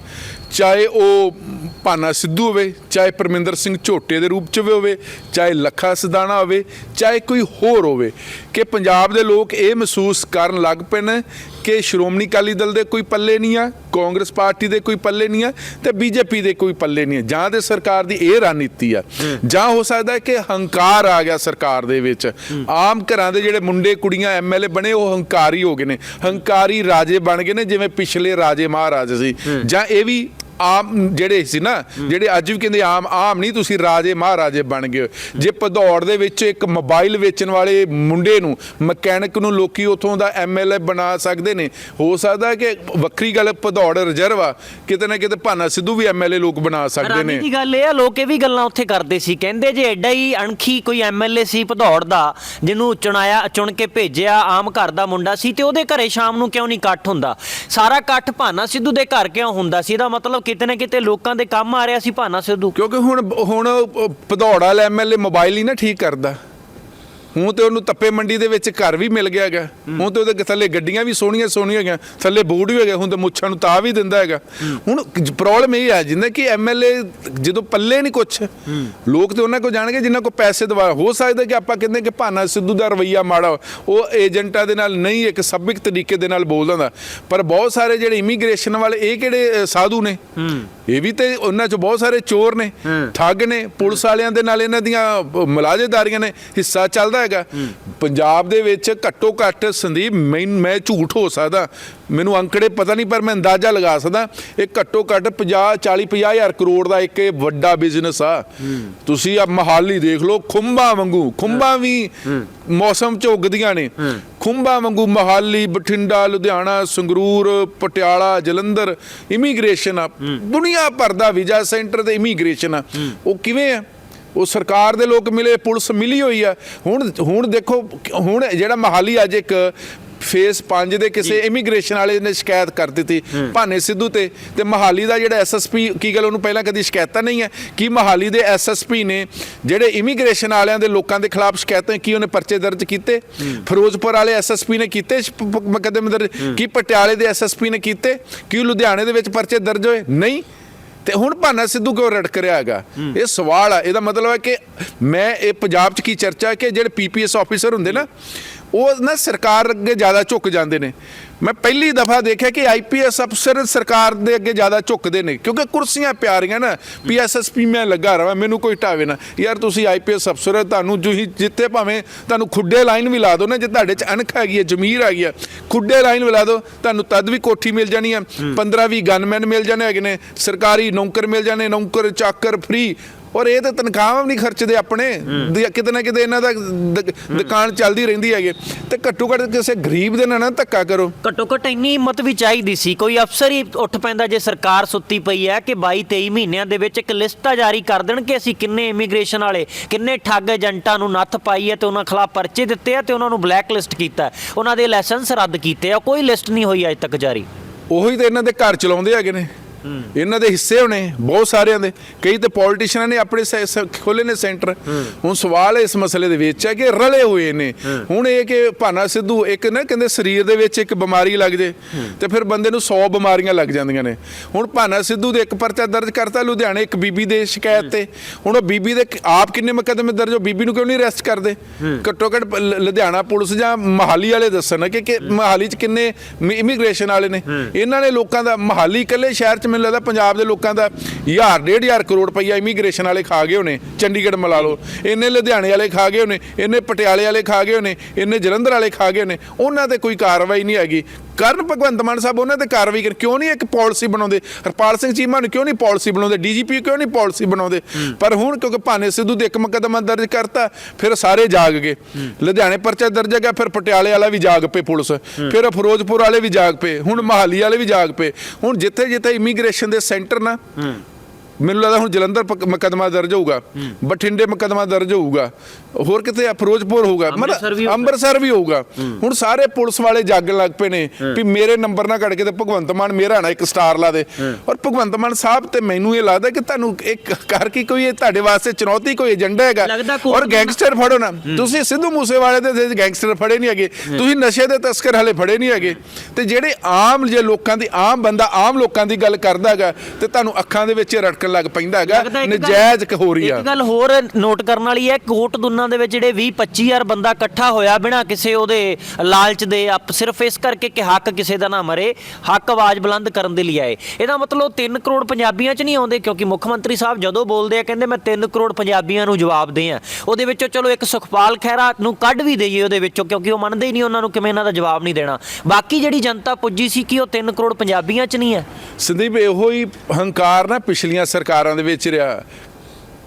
ਚਾਹੇ ਉਹ ਭਾਨਾ ਸਿੱਧੂ ਹੋਵੇ ਚਾਹੇ ਪਰਮਿੰਦਰ ਸਿੰਘ ਝੋਟੇ ਦੇ ਰੂਪ 'ਚ ਵੀ ਹੋਵੇ ਚਾਹੇ ਲੱਖਾ ਸਿਧਾਣਾ ਹੋਵੇ ਚਾਹੇ ਕੋਈ ਹੋਰ ਹੋਵੇ ਕਿ ਪੰਜਾਬ ਦੇ ਲੋਕ ਇਹ ਮਹਿਸੂਸ ਕਰਨ ਲੱਗ ਪਏ ਨੇ ਕਿ ਸ਼੍ਰੋਮਣੀ ਅਕਾਲੀ ਦਲ ਦੇ ਕੋਈ ਪੱਲੇ ਨਹੀਂ ਆ ਕਾਂਗਰਸ ਪਾਰਟੀ ਦੇ ਕੋਈ ਪੱਲੇ ਨਹੀਂ ਆ ਤੇ ਬੀਜੇਪੀ ਦੇ ਕੋਈ ਪੱਲੇ ਨਹੀਂ ਆ ਜਾਂ ਤੇ ਸਰਕਾਰ ਦੀ ਇਹ ਰਣਨੀਤੀ ਆ। ਜਾਂ ਹੋ ਸਕਦਾ ਹੈ ਕਿ ਹੰਕਾਰ ਆ ਗਿਆ ਸਰਕਾਰ ਦੇ ਵਿੱਚ। ਆਮ ਘਰਾਂ ਦੇ ਜਿਹੜੇ ਮੁੰਡੇ ਕੁੜੀਆਂ ਐਮਐਲਏ ਬਣੇ ਉਹ ਹੰਕਾਰੀ ਹੋ ਗਏ ਨੇ। ਹੰਕਾਰੀ ਰਾਜੇ ਬਣ ਗਏ ਨੇ ਜਿਵੇਂ ਪਿਛਲੇ ਰਾਜੇ ਮਹਾਰਾਜ ਸੀ। ਜਾਂ ਇਹ ਵੀ ਆਮ ਜਿਹੜੇ ਸੀ ਨਾ, ਜਿਹੜੇ ਅੱਜ ਵੀ ਕਹਿੰਦੇ ਆਮ ਆਮ ਨਹੀਂ ਤੁਸੀਂ ਰਾਜੇ ਮਹਾਰਾਜੇ ਬਣ ਗਏ ਜੇ ਭਦੌੜ ਦੇ ਵਿੱਚ ਇੱਕ ਮੋਬਾਈਲ ਵੇਚਣ ਵਾਲੇ ਮੁੰਡੇ ਨੂੰ, ਮਕੈਨਿਕ ਨੂੰ ਲੋਕੀ ਉਥੋਂ ਦਾ ਐਮਐਲਏ ਬਣਾ ਸਕਦੇ ਨੇ, ਹੋ ਸਕਦਾ ਕਿ ਵੱਖਰੀ ਗੱਲ ਭਦੌੜ ਰਿਜ਼ਰਵ ਆ, ਕਿਤੇ ਨਾ ਕਿਤੇ ਭਾਨਾ ਸਿੱਧੂ ਵੀ ਐਮਐਲਏ ਲੋਕ ਬਣਾ ਸਕਦੇ ਨੇ। ਦੀ ਗੱਲ ਇਹ ਆ, ਲੋਕ ਇਹ ਵੀ ਗੱਲਾਂ ਉੱਥੇ ਕਰਦੇ ਸੀ, ਕਹਿੰਦੇ ਜੇ ਐਡਾ ਹੀ ਅਣਖੀ ਕੋਈ ਐਮਐਲਏ ਸੀ ਭਦੌੜ ਦਾ, ਜਿਹਨੂੰ ਚੁਣਾਇਆ, ਚੁਣ ਕੇ ਭੇਜਿਆ ਆਮ ਘਰ ਦਾ ਮੁੰਡਾ ਸੀ ਤੇ ਉਹਦੇ ਘਰੇ ਸ਼ਾਮ ਨੂੰ ਕਿਉਂ ਨਹੀਂ ਇਕੱਠ ਹੁੰਦਾ? ਸਾਰਾ ਇਕੱਠ ਭਾਨਾ ਸਿੱਧੂ ਦੇ ਘਰ ਕਿਉਂ ਹੁੰਦਾ ਸੀ? ਇਹਦਾ ਮਤਲਬ ਕਿਤੇ ਨਾ ਕਿਤੇ ਲੋਕਾਂ ਦੇ ਕੰਮ ਆ ਰਿਹਾ ਸੀ ਭਾਨਾ ਸਿੱਧੂ। ਕਿਉਂਕਿ ਹੁਣ ਹੁਣ ਉਹ ਭਦੌੜ ਵਾਲਾ ਐਮਐਲਏ ਮੋਬਾਈਲ ਹੀ ਨਾ ਠੀਕ ਕਰਦਾ। ਹੁਣ ਤੇ ਉਹਨੂੰ ਤੱਪੇ ਮੰਡੀ ਦੇ ਵਿੱਚ ਘਰ ਵੀ ਮਿਲ ਗਿਆ ਹੈਗਾ। ਹੁਣ ਤੇ ਉਹਦੇ ਥੱਲੇ ਗੱਡੀਆਂ ਵੀ ਸੋਹਣੀਆਂ ਸੋਹਣੀਆਂ ਹੈਗੀਆਂ ਥੱਲੇ ਬੂਟ ਵੀ ਹੈਗੇ ਹੁਣ ਤੇ ਮੁੱਛਾਂ ਨੂੰ ਤਾਂ ਵੀ ਦਿੰਦਾ ਹੈਗਾ। ਹੁਣ ਪ੍ਰੋਬਲਮ ਇਹ ਹੈ ਜਿੰਦਾ ਕਿ ਐਮਐਲਏ ਜਦੋਂ ਪੱਲੇ ਨਹੀਂ ਕੁਛ ਲੋਕ ਤੇ ਉਹਨਾਂ ਕੋ ਜਾਣਗੇ ਜਿਨ੍ਹਾਂ ਕੋ ਪੈਸੇ ਦਵਾ ਹੋ ਸਕਦਾ ਕਿ ਆਪਾਂ ਕਹਿੰਦੇ ਕਿ ਭਾਨਾ ਸਿੱਧੂ ਦਾ ਰਵਈਆ ਮਾੜਾ ਉਹ ਏਜੰਟਾਂ ਦੇ ਨਾਲ ਨਹੀਂ ਇੱਕ ਸਭਿਕ ਤਰੀਕੇ ਦੇ ਨਾਲ ਬੋਲਦਾ ਹੁੰਦਾ। ਪਰ ਬਹੁਤ ਸਾਰੇ ਜਿਹੜੇ ਇਮੀਗ੍ਰੇਸ਼ਨ ਵਾਲੇ ਇਹ ਕਿਹੜੇ ਸਾਧੂ ਨੇ? ਇਹ ਵੀ ਤੇ ਉਹਨਾਂ ਚ ਬਹੁਤ ਸਾਰੇ ਚੋਰ ਨੇ ਠੱਗ ਨੇ ਪੁਲਿਸ ਵਾਲਿਆਂ ਦੇ ਨਾਲ ਇਹਨਾਂ ਦੀਆਂ ਮੁਲਾਜ਼ੇਦਾਰੀਆਂ ਨੇ ਹਿੱਸਾ ਚੱਲਦਾ ਹੈਗਾ। ਪੰਜਾਬ ਦੇ ਵਿੱਚ ਘੱਟੋ ਘੱਟ ਸੰਦੀਪ ਮੈਂ ਮੈਂ ਝੂਠ ਹੋ ਸਕਦਾ। ਮੈਨੂੰ ਅੰਕੜੇ ਪਤਾ ਨਹੀਂ ਪਰ ਮੈਂ ਅੰਦਾਜ਼ਾ ਲਗਾ ਸਕਦਾ ਇਹ ਘੱਟੋ ਘੱਟ 50 40 50 ਹਜ਼ਾਰ ਕਰੋੜ ਦਾ ਇੱਕ ਇਹ ਵੱਡਾ ਬਿਜ਼ਨਸ ਆ। ਤੁਸੀਂ ਆ ਮਹਾਲੀ ਦੇਖ ਲਓ ਖੁੰਬਾਂ ਵਾਂਗੂ ਖੁੰਬਾਂ ਵੀ ਮੌਸਮ ਚ ਉੱਗਦੀਆਂ ਨੇ। ਖੁੰਬਾਂ ਵਾਂਗੂ ਮਹਾਲੀ ਬਠਿੰਡਾ ਲੁਧਿਆਣਾ ਸੰਗਰੂਰ ਪਟਿਆਲਾ ਜਲੰਧਰ ਇਮੀਗ੍ਰੇਸ਼ਨ ਆ। ਦੁਨੀਆ ਭਰ ਦਾ ਵੀਜ਼ਾ ਸੈਂਟਰ ਤੇ ਇਮੀਗ੍ਰੇਸ਼ਨ ਆ। ਉਹ ਕਿਵੇਂ ਆ? ਉਹ ਸਰਕਾਰ ਦੇ ਲੋਕ ਮਿਲੇ ਪੁਲਿਸ ਮਿਲੀ ਹੋਈ ਆ। ਹੁਣ ਹੁਣ ਦੇਖੋ ਹੁਣ ਜਿਹੜਾ ਮਹਾਲੀ ਅੱਜ ਇੱਕ ਫੇਸ 5 ਦੇ ਕਿਸੇ ਇਮੀਗ੍ਰੇਸ਼ਨ ਵਾਲੇ ਨੇ ਸ਼ਿਕਾਇਤ ਕਰ ਦਿੱਤੀ ਭਾਨੇ ਸਿੱਧੂ ਤੇ ਤੇ ਮਹਾਲੀ ਦਾ ਜਿਹੜਾ ਐਸਐਸਪੀ ਕੀ ਗੱਲ ਉਹਨੂੰ ਪਹਿਲਾਂ ਕਦੀ ਸ਼ਿਕਾਇਤਾਂ ਨਹੀਂ ਹੈ ਕਿ ਮਹਾਲੀ ਦੇ ਐਸਐਸਪੀ ਨੇ ਜਿਹੜੇ ਇਮੀਗ੍ਰੇਸ਼ਨ ਵਾਲਿਆਂ ਦੇ ਲੋਕਾਂ ਦੇ ਖਿਲਾਫ ਸ਼ਿਕਾਇਤਾਂ ਕੀ ਉਹਨੇ ਪਰਚੇ ਦਰਜ ਕੀਤੇ? ਫਿਰੋਜ਼ਪੁਰ ਵਾਲੇ ਐਸਐਸਪੀ ਨੇ ਕੀਤੇ ਮੁਕੱਦਮੇ ਦਰਜ? ਕੀ ਪਟਿਆਲੇ ਦੇ ਐਸਐਸਪੀ ਨੇ ਕੀਤੇ? ਕੀ ਲੁਧਿਆਣੇ ਦੇ ਵਿੱਚ ਪਰਚੇ ਦਰਜ ਹੋਏ? ਨਹੀਂ। ਤੇ ਹੁਣ ਭਾਨਾ ਸਿੱਧੂ ਕਿਉਂ ਰੜਕ ਰਿਹਾ ਹੈਗਾ? ਇਹ ਸਵਾਲ ਆ ਇਹਦਾ ਮਤਲਬ ਹੈ ਕਿ ਮੈਂ ਇਹ ਪੰਜਾਬ 'ਚ ਕੀ ਚਰਚਾ ਹੈ ਕਿ ਜਿਹੜੇ ਪੀਪੀਐਸ ਆਫੀਸਰ ਹੁੰਦੇ ਨਾ ਉਹ ਨਾ ਸਰਕਾਰ ਅੱਗੇ ਜ਼ਿਆਦਾ ਝੁਕ ਜਾਂਦੇ ਨੇ। ਮੈਂ ਪਹਿਲੀ ਦਫਾ ਦੇਖਿਆ ਕਿ ਆਈਪੀਐਸ ਅਫਸਰ ਸਰਕਾਰ ਦੇ ਅੱਗੇ ਜ਼ਿਆਦਾ ਝੁਕਦੇ ਨੇ ਕਿਉਂਕਿ ਕੁਰਸੀਆਂ ਪਿਆਰੀਆਂ ਨਾ ਪੀਐਸਐਸਪੀ ਮੈਂ ਲੱਗਾ ਰਹਾ ਮੈਨੂੰ ਕੋਈ ਢਾਵੇ ਨਾ। ਯਾਰ ਤੁਸੀਂ ਆਈਪੀਐਸ ਅਫਸਰ ਹੋ ਤੁਹਾਨੂੰ ਜੁਹੀ ਜਿੱਤੇ ਭਾਵੇਂ ਤੁਹਾਨੂੰ ਖੁੱਡੇ ਲਾਈਨ ਵੀ ਲਾ ਦਿਓ ਨਾ ਜੇ ਤੁਹਾਡੇ 'ਚ ਅਣਖ ਹੈਗੀ ਹੈ ਜ਼ਮੀਰ ਹੈਗੀ ਹੈ ਖੁੱਡੇ ਲਾਈਨ ਵੀ ਲਾ ਦਿਓ ਤੁਹਾਨੂੰ ਤਦ ਵੀ ਕੋਠੀ ਮਿਲ ਜਾਣੀ ਹੈ 15 20 ਗਨਮੈਨ ਮਿਲ ਜਾਣੇ ਹੈਗੇ ਨੇ ਸਰਕਾਰੀ ਨੌਕਰ ਮਿਲ ਜਾਣੇ ਨੌਕਰ ਚਾਕਰ ਫ੍ਰੀ ਔਰ ਇਹ ਤਾਂ ਤਨਖਾਹਾਂ ਵੀ ਨਹੀਂ ਖਰਚਦੇ ਆਪਣੇ। ਕਿਤੇ ਨਾ ਕਿਤੇ ਇਹਨਾਂ ਦਾ ਦੁਕਾਨ ਚੱਲਦੀ ਰਹਿੰਦੀ ਹੈਗੇ। ਤੇ ਘੱਟੋ ਘੱਟ ਕਿਸੇ ਗਰੀਬ ਦੇ ਨਾਲ ਨਾ ਧੱਕਾ ਕਰੋ। ਘੱਟੋ ਘੱਟ ਇੰਨੀ ਹਿੰਮਤ ਵੀ ਚਾਹੀਦੀ ਸੀ। ਕੋਈ ਅਫਸਰ ਹੀ ਉੱਠ ਪੈਂਦਾ ਜੇ ਸਰਕਾਰ ਸੁੱਤੀ ਪਈ ਹੈ ਕਿ 22 23 ਮਹੀਨਿਆਂ ਦੇ ਵਿੱਚ ਇੱਕ ਲਿਸਟ ਜਾਰੀ ਕਰ ਦੇਣ ਕਿ ਅਸੀਂ ਕਿੰਨੇ ਇਮੀਗ੍ਰੇਸ਼ਨ ਵਾਲੇ ਕਿੰਨੇ ਠੱਗ ਏਜੰਟਾਂ ਨੂੰ ਨੱਥ ਪਾਈ ਹੈ ਤੇ ਉਹਨਾਂ ਖਿਲਾਫ ਪਰਚੇ ਦਿੱਤੇ ਆ ਤੇ ਉਹਨਾਂ ਨੂੰ ਬਲੈਕ ਲਿਸਟ ਕੀਤਾ। ਉਹਨਾਂ ਦੇ ਲਾਇਸੈਂਸ ਰੱਦ ਕੀਤੇ ਆ। ਕੋਈ ਲਿਸਟ ਨਹੀਂ ਹੋਈ ਅਜੇ ਤੱਕ ਜਾਰੀ। ਉਹੀ ਤਾਂ ਇਹਨਾਂ ਦੇ ਘਰ ਚਲਾਉਂਦੇ ਹੈਗੇ ਨੇ। ਇਹਨਾਂ ਦੇ ਹਿੱਸੇ ਹੋਣੇ ਬਹੁਤ ਸਾਰਿਆਂ ਦੇ। ਕਈ ਤੇ ਪੋਲੀਟੀਸ਼ੀਅਨਾਂ ਨੇ ਆਪਣੇ ਖੋਲੇ ਨੇ ਸੈਂਟਰ ਹੁਣ ਸਵਾਲ ਇਸ ਮਸਲੇ ਦੇ ਵਿੱਚ ਹੈ ਕਿ ਰਲੇ ਹੋਏ ਨੇ। ਹੁਣ ਇਹ ਕਿ ਭਾਨਾ ਸਿੱਧੂ ਇੱਕ ਨਾ ਕਹਿੰਦੇ ਸਰੀਰ ਦੇ ਵਿੱਚ ਇੱਕ ਬਿਮਾਰੀ ਲੱਗ ਜੇ ਤੇ ਫਿਰ ਬੰਦੇ ਨੂੰ 100 ਬਿਮਾਰੀਆਂ ਲੱਗ ਜਾਂਦੀਆਂ ਨੇ। ਹੁਣ ਭਾਨਾ ਸਿੱਧੂ ਦੇ ਇੱਕ ਪਰਚਾ ਦਰਜ ਕਰਤਾ ਲੁਧਿਆਣੇ ਇੱਕ ਬੀਬੀ ਦੇ ਸ਼ਿਕਾਇਤ ਤੇ। ਹੁਣ ਉਹ ਬੀਬੀ ਦੇ ਆਪ ਕਿੰਨੇ ਮੁਕੱਦਮੇ ਦਰਜ ਹੋ? ਬੀਬੀ ਨੂੰ ਕਿਉਂ ਨਹੀਂ ਅਰੈਸਟ ਕਰਦੇ? ਘੱਟੋ ਘੱਟ ਲੁਧਿਆਣਾ ਪੁਲਿਸ ਜਾਂ ਮਹਾਲੀ ਵਾਲੇ ਦੱਸਣ ਕਿ ਕਿ ਮਹਾਲੀ 'ਚ ਕਿੰਨੇ ਇਮੀਗ੍ਰੇਸ਼ਨ ਵਾਲੇ ਨੇ। ਇਹਨਾਂ ਨੇ ਲੋਕਾਂ ਦਾ ਮਹਾਲੀ ਇਕੱਲੇ ਸ਼ਹਿਰ 'ਚ ਮੈਨੂੰ ਲੱਗਦਾ ਪੰਜਾਬ ਦੇ ਲੋਕਾਂ ਦਾ ਹਜ਼ਾਰ, ਡੇਢ ਹਜ਼ਾਰ ਕਰੋੜ ਰੁਪਈਆ ਇਮੀਗ੍ਰੇਸ਼ਨ ਵਾਲੇ ਖਾ ਗਏ ਹੋਣੇ, ਚੰਡੀਗੜ੍ਹ ਮਿਲਾ ਲਓ। ਇਹਨੇ ਲੁਧਿਆਣੇ ਵਾਲੇ ਖਾ ਗਏ ਹੋਣੇ ਇਹਨੇ ਪਟਿਆਲੇ ਵਾਲੇ ਖਾ ਗਏ ਹੋਣੇ ਇਹਨੇ ਜਲੰਧਰ ਵਾਲੇ ਖਾ ਗਏ ਹੋਣੇ, ਉਹਨਾਂ ਤੇ ਕੋਈ ਕਾਰਵਾਈ ਨਹੀਂ ਹੈਗੀ। ਕਰਨ ਭਗਵੰਤ ਮਾਨ ਸਾਹਿਬ, ਉਹਨਾਂ ਤੇ ਕਾਰਵਾਈ ਕਰ ਕਿਉਂ ਨਹੀਂ ਇੱਕ ਪਾਲਿਸੀ ਬਣਾਉਂਦੇ? ਹਰਪਾਲ ਸਿੰਘ ਚੀਮਾ ਨੂੰ ਕਿਉਂ ਨਹੀਂ ਪਾਲਿਸੀ ਬਣਾਉਂਦੇ? ਡੀਜੀਪੀ ਕਿਉਂ ਨਹੀਂ ਪਾਲਿਸੀ ਬਣਾਉਂਦੇ? ਪਰ ਹੁਣ ਕਿਉਂਕਿ ਭਾਨੇ ਸਿੱਧੂ ਦੇ ਇੱਕ ਮੁਕੱਦਮਾ ਦਰਜ ਕਰਤਾ, ਫਿਰ ਸਾਰੇ ਜਾਗ ਗਏ। ਲੁਧਿਆਣੇ ਪਰਚਾ ਦਰਜ ਹੈਗਾ, ਫਿਰ ਪਟਿਆਲੇ ਵਾਲਾ ਵੀ ਜਾਗ ਪਏ ਪੁਲਿਸ, ਫਿਰ ਫਿਰੋਜ਼ਪੁਰ ਵਾਲੇ ਵੀ ਜਾਗ ਪਏ, ਹੁਣ ਮਹਾਲੀ ਵਾਲੇ ਵੀ ਜਾਗ ਪਏ। ਹੁਣ ਜਿੱਥੇ ਜਿੱਥੇ ਇਮੀਗ੍ਰੇਸ਼ਨ ਦੇ ਸੈਂਟਰ ਨਾ ਮੈਨੂੰ ਲੱਗਦਾ ਹੁਣ ਜਲੰਧਰ ਪਕ- ਮੁਕੱਦਮਾ ਦਰਜ ਹੋਊਗਾ ਬਠਿੰਡੇ ਮੁਕੱਦਮਾ ਦਰਜ ਹੋਊਗਾ ਹੋਰ ਕਿਤੇ ਫਿਰੋਜ਼ਪੁਰ ਹੋਊਗਾ ਹੋਊਗਾ। ਅੰਮ੍ਰਿਤਸਰ ਵੀ ਹੋਊਗਾ। ਹੁਣ ਸਾਰੇ ਪੁਲਿਸ ਵਾਲੇ ਜਾਗਣ ਲੱਗ ਪਏ ਨੇ ਵੀ ਮੇਰੇ ਨੰਬਰ ਨਾ ਕੱਢ ਕੇ ਤੇ ਭਗਵੰਤ ਮਾਨ ਮੇਰਾ ਨਾ ਇੱਕ ਸਟਾਰ ਲਾ ਦੇ। ਔਰ ਭਗਵੰਤ ਮਾਨ ਸਾਹਿਬ ਤੇ ਮੈਨੂੰ ਇਹ ਲੱਗਦਾ ਕਿ ਤੁਹਾਨੂੰ ਇੱਕ ਕਰ ਕੀ ਕੋਈ ਇਹ ਤੁਹਾਡੇ ਵਾਸਤੇ ਚੁਣੌਤੀ ਕੋਈ ਏਜੰਡਾ ਹੈਗਾ। ਔਰ ਗੈਂਗਸਟਰ ਫੜੋ ਨਾ। ਤੁਸੀਂ ਸਿੱਧੂ ਮੂਸੇਵਾਲੇ ਦੇ ਗੈਂਗਸਟਰ ਫੜੇ ਨਹੀਂ ਹੈਗੇ। ਤੁਸੀਂ ਨਸ਼ੇ ਦੇ ਤਸਕਰ ਹਲੇ ਫੜੇ ਨਹੀਂ ਹੈਗੇ। ਤੇ ਜਿਹੜੇ ਆਮ ਜੇ ਲੋਕਾਂ ਦੀ ਆਮ ਬੰਦਾ ਆਮ ਲੋਕਾਂ ਦੀ ਗੱਲ ਕਰਦਾ ਹੈਗਾ ਤੇ ਤੁਹਾਨੂੰ ਅੱਖਾਂ ਦੇ ਵਿੱਚ ਰੜਕਣ ਲੱਗ ਪੈਂਦਾ ਹੈਗਾ। ਨਜਾਇਜ਼ ਹੋ ਰਹੀ ਆ। ਇੱਕ ਗੱਲ ਹੋਰ ਨੋਟ ਕਰਨ ਵਾਲੀ ਹੈ ਕੋਟ ਦੁਨਾ ਦੇ ਵਿੱਚ ਜਿਹੜੇ 20 25000 ਬੰਦਾ ਇਕੱਠਾ ਹੋਇਆ ਬਿਨਾਂ ਕਿਸੇ ਉਹਦੇ ਲਾਲਚ ਦੇ, ਆਪ ਸਿਰਫ ਇਸ ਕਰਕੇ ਕਿ ਹੱਕ ਕਿਸੇ ਦਾ ਨਾ ਮਰੇ, ਹੱਕ ਆਵਾਜ਼ ਬੁਲੰਦ ਕਰਨ ਦੇ ਲਈ ਆਏ। ਇਹਦਾ ਮਤਲਬ 3 ਕਰੋੜ ਪੰਜਾਬੀਆਂ 'ਚ ਨਹੀਂ ਆਉਂਦੇ, ਕਿਉਂਕਿ ਮੁੱਖ ਮੰਤਰੀ ਸਾਹਿਬ ਜਦੋਂ ਬੋਲਦੇ ਆ, ਕਹਿੰਦੇ ਮੈਂ 3 ਕਰੋੜ ਪੰਜਾਬੀਆਂ ਨੂੰ ਜਵਾਬ ਦੇ ਆ ਉਹਦੇ ਵਿੱਚੋਂ ਚਲੋ ਇੱਕ ਸੁਖਪਾਲ ਖਹਿਰਾ ਨੂੰ ਕੱਢ ਵੀ ਦਈਏ ਉਹਦੇ ਵਿੱਚੋਂ, ਕਿਉਂਕਿ ਉਹ ਮੰਨਦੇ ਹੀ ਨਹੀਂ ਉਹਨਾਂ ਨੂੰ ਕਿਵੇਂ ਇਹਨਾਂ ਦਾ ਜਵਾਬ ਨਹੀਂ ਦੇਣਾ। ਬਾਕੀ ਜਿਹੜੀ ਜਨਤਾ ਪੁੱਜੀ ਸੀ ਕਿ ਉਹ 3 ਕਰੋੜ ਪੰਜਾਬੀਆਂ 'ਚ ਨਹੀਂ ਹੈ। ਸੰਦੀਪ, ਇਹੋ ਹੀ ਹੰਕਾਰ ਨਾ ਪਿਛਲੀਆਂ ਸਰਕਾਰਾਂ ਦੇ ਵਿੱਚ ਰਿਹਾ।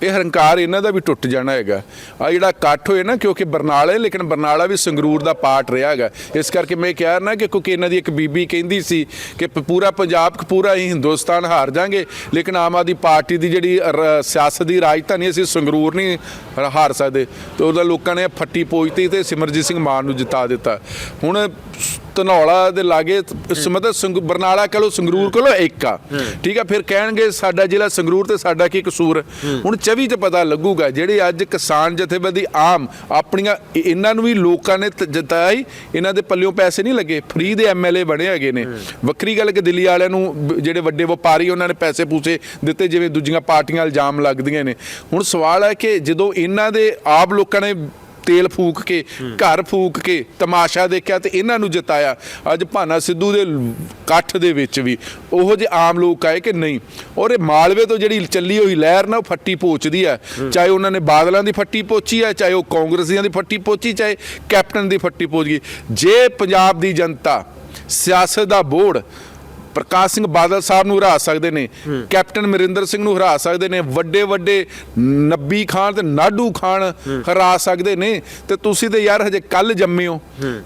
ਇਹ ਹੰਕਾਰ ਇਹਨਾਂ ਦਾ ਵੀ ਟੁੱਟ ਜਾਣਾ ਹੈਗਾ। ਆ ਜਿਹੜਾ ਇਕੱਠ ਹੋਏ ਨਾ, ਕਿਉਂਕਿ ਬਰਨਾਲੇ, ਲੇਕਿਨ ਬਰਨਾਲਾ ਵੀ ਸੰਗਰੂਰ ਦਾ ਪਾਰਟ ਰਿਹਾ ਹੈਗਾ। ਇਸ ਕਰਕੇ ਮੈਂ ਕਿਹਾ ਨਾ ਕਿ ਕਿਉਂਕਿ ਇਹਨਾਂ ਦੀ ਇੱਕ ਬੀਬੀ ਕਹਿੰਦੀ ਸੀ ਕਿ ਪੂਰਾ ਪੰਜਾਬ ਪੂਰਾ ਹੀ ਹਿੰਦੁਸਤਾਨ ਹਾਰ ਜਾਾਂਗੇ ਲੇਕਿਨ ਆਮ ਆਦਮੀ ਪਾਰਟੀ ਦੀ ਜਿਹੜੀ ਸਿਆਸਤ ਦੀ ਰਾਜਧਾਨੀ ਅਸੀਂ ਸੰਗਰੂਰ ਨਹੀਂ ਹ- ਹਾਰ ਸਕਦੇ। ਤੇ ਉਹਦਾ ਲੋਕਾਂ ਨੇ ਫੱਟੀ ਪੋਜਤੀ ਤੇ ਸਿਮਰਜੀਤ ਸਿੰਘ ਮਾਨ ਨੂੰ ਜਿਤਾ ਦਿੱਤਾ। ਹੁਣ ਧਨੌਲਾ ਦੇ ਲਾਗੇ ਤ- ਸੰਗ- ਬਰਨਾਲਾ ਕਹ ਲੋ ਸੰਗਰੂਰ ਕਹ ਲੋ ਇੱਕ ਆ। ਠੀਕ ਆ ਫਿਰ ਕਹਿਣਗੇ ਸਾਡਾ ਜ਼ਿਲ੍ਹਾ ਸੰਗਰੂਰ ਤੇ ਸਾਡਾ ਕੀ ਕਸੂਰ? ਹੁਣ 24 ਚ ਪਤਾ ਲੱਗੂਗਾ ਜਿਹੜੇ ਅੱਜ ਕਿਸਾਨ ਜਥੇਬੰਦੀ ਆਮ ਆਪਣੀਆਂ ਇਹਨਾਂ ਨੂੰ ਵੀ ਲੋਕਾਂ ਨੇ ਤ- ਜਿਤਾਈ ਇਹਨਾਂ ਦੇ ਪੱਲਿਓਂ ਪੈਸੇ ਨਹੀਂ ਲੱਗੇ ਫ੍ਰੀ ਦੇ ਐਮਐਲਏ ਬਣੇ ਹੈਗੇ ਨੇ। ਵੱਖਰੀ ਗੱਲ ਕਿ ਦਿੱਲੀ ਵਾਲਿਆਂ ਨੂੰ ਜਿਹੜੇ ਵੱਡੇ ਵਪਾਰੀ ਉਹਨਾਂ ਨੇ ਪੈਸੇ ਪੂਸੇ ਦਿੱਤੇ ਜਿਵੇਂ ਦੂਜੀਆਂ ਪਾਰਟੀਆਂ ਇਲਜ਼ਾਮ ਲੱਗਦੀਆਂ ਨੇ। ਹੁਣ ਸਵਾਲ ਹੈ ਕਿ ਜਦੋਂ ਇਹਨਾਂ ਦੇ ਆਪ ਲੋਕਾਂ ਨੇ ਤੇਲ ਫੂਕ ਕੇ, ਘਰ ਫੂਕ ਕੇ ਤਮਾਸ਼ਾ ਦੇਖਿਆ ਤੇ ਇਹਨਾਂ ਨੂੰ ਜਿਤਾਇਆ। ਅੱਜ ਭਾਨਾ ਸਿੱਧੂ ਦੇ ਇਕੱਠ ਦੇ ਵਿੱਚ ਵੀ ਉਹੋ ਜਿਹੇ ਆਮ ਲੋਕ ਆਏ ਕਿ ਨਹੀਂ? ਔਰ ਇਹ ਮਾਲਵੇ ਤੋਂ ਜਿਹੜੀ ਚੱਲੀ ਹੋਈ ਲਹਿਰ ਨਾ, ਉਹ ਫੱਟੀ ਪੋਚਦੀ ਹੈ ਚਾਹੇ ਉਹਨਾਂ ਨੇ ਬਾਦਲਾਂ ਦੀ ਫੱਟੀ ਪੋਚੀ ਹੈ ਚਾਹੇ ਉਹ ਕਾਂਗਰਸੀਆਂ ਦੀ ਫੱਟੀ ਪੋਚੀ, ਚਾਹੇ ਕੈਪਟਨ ਦੀ ਫੱਟੀ ਪੋਚ। ਗਈ ਜੇ ਪੰਜਾਬ ਦੀ ਜਨਤਾ ਸਿਆਸਤ ਦਾ ਬੋਰਡ ਪ੍ਰਕਾਸ਼ ਸਿੰਘ ਬਾਦਲ ਸਾਹਿਬ ਨੂੰ ਹਰਾ ਸਕਦੇ ਨੇ ਕੈਪਟਨ ਮਰਿੰਦਰ ਸਿੰਘ ਨੂੰ ਹਰਾ ਸਕਦੇ ਨੇ ਵੱਡੇ ਵੱਡੇ ਨੱਬੀ ਖਾਨ ਤੇ ਨਾਡੂ ਖਾਨ ਹਰਾ ਸਕਦੇ ਨੇ ਤੇ ਤੁਸੀਂ ਤੇ ਯਾਰ ਹਜੇ ਕੱਲ ਜੰਮੇ ਹੋ।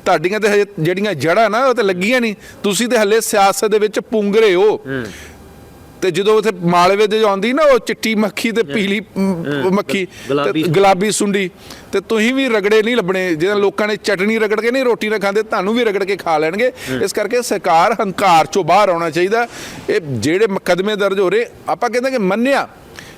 ਤੁਹਾਡੀਆਂ ਤੇ ਹਜੇ ਜਿਹੜੀਆਂ ਜੜਾਂ ਨਾ ਉਹ ਤੇ ਲੱਗੀਆਂ ਨਹੀਂ। ਤੁਸੀਂ ਤੇ ਹਲੇ ਸਿਆਸਤ ਦੇ ਵਿੱਚ ਪੁੰਗਰੇ ਹੋ। ਤੇ ਜਦੋਂ ਉਥੇ ਮਾਲਵੇ ਦੇ ਆਉਂਦੀ ਨਾ ਉਹ ਚਿੱਟੀ ਮੱਖੀ ਤੇ ਪੀਲੀ ਮੱਖੀ ਤੇ ਗੁਲਾਬੀ ਸੁੰਡੀ। ਤੇ ਤੁਸੀਂ ਵੀ ਰਗੜੇ ਨਹੀਂ ਲੱਭਣੇ। ਜਿਹਨਾਂ ਲੋਕਾਂ ਨੇ ਚਟਣੀ ਰਗੜ ਕੇ ਨਹੀਂ ਰੋਟੀ ਨਾ ਖਾਂਦੇ ਤੁਹਾਨੂੰ ਵੀ ਰਗੜ ਕੇ ਖਾ ਲੈਣਗੇ। ਇਸ ਕਰਕੇ ਸਰਕਾਰ ਹੰਕਾਰ ਚੋਂ ਬਾਹਰ ਆਉਣਾ ਚਾਹੀਦਾ। ਇਹ ਜਿਹੜੇ ਮੁਕੱਦਮੇ ਦਰਜ ਹੋ ਰਹੇ ਆਪਾਂ ਕਹਿੰਦੇ ਕਿ ਮੰਨਿਆ।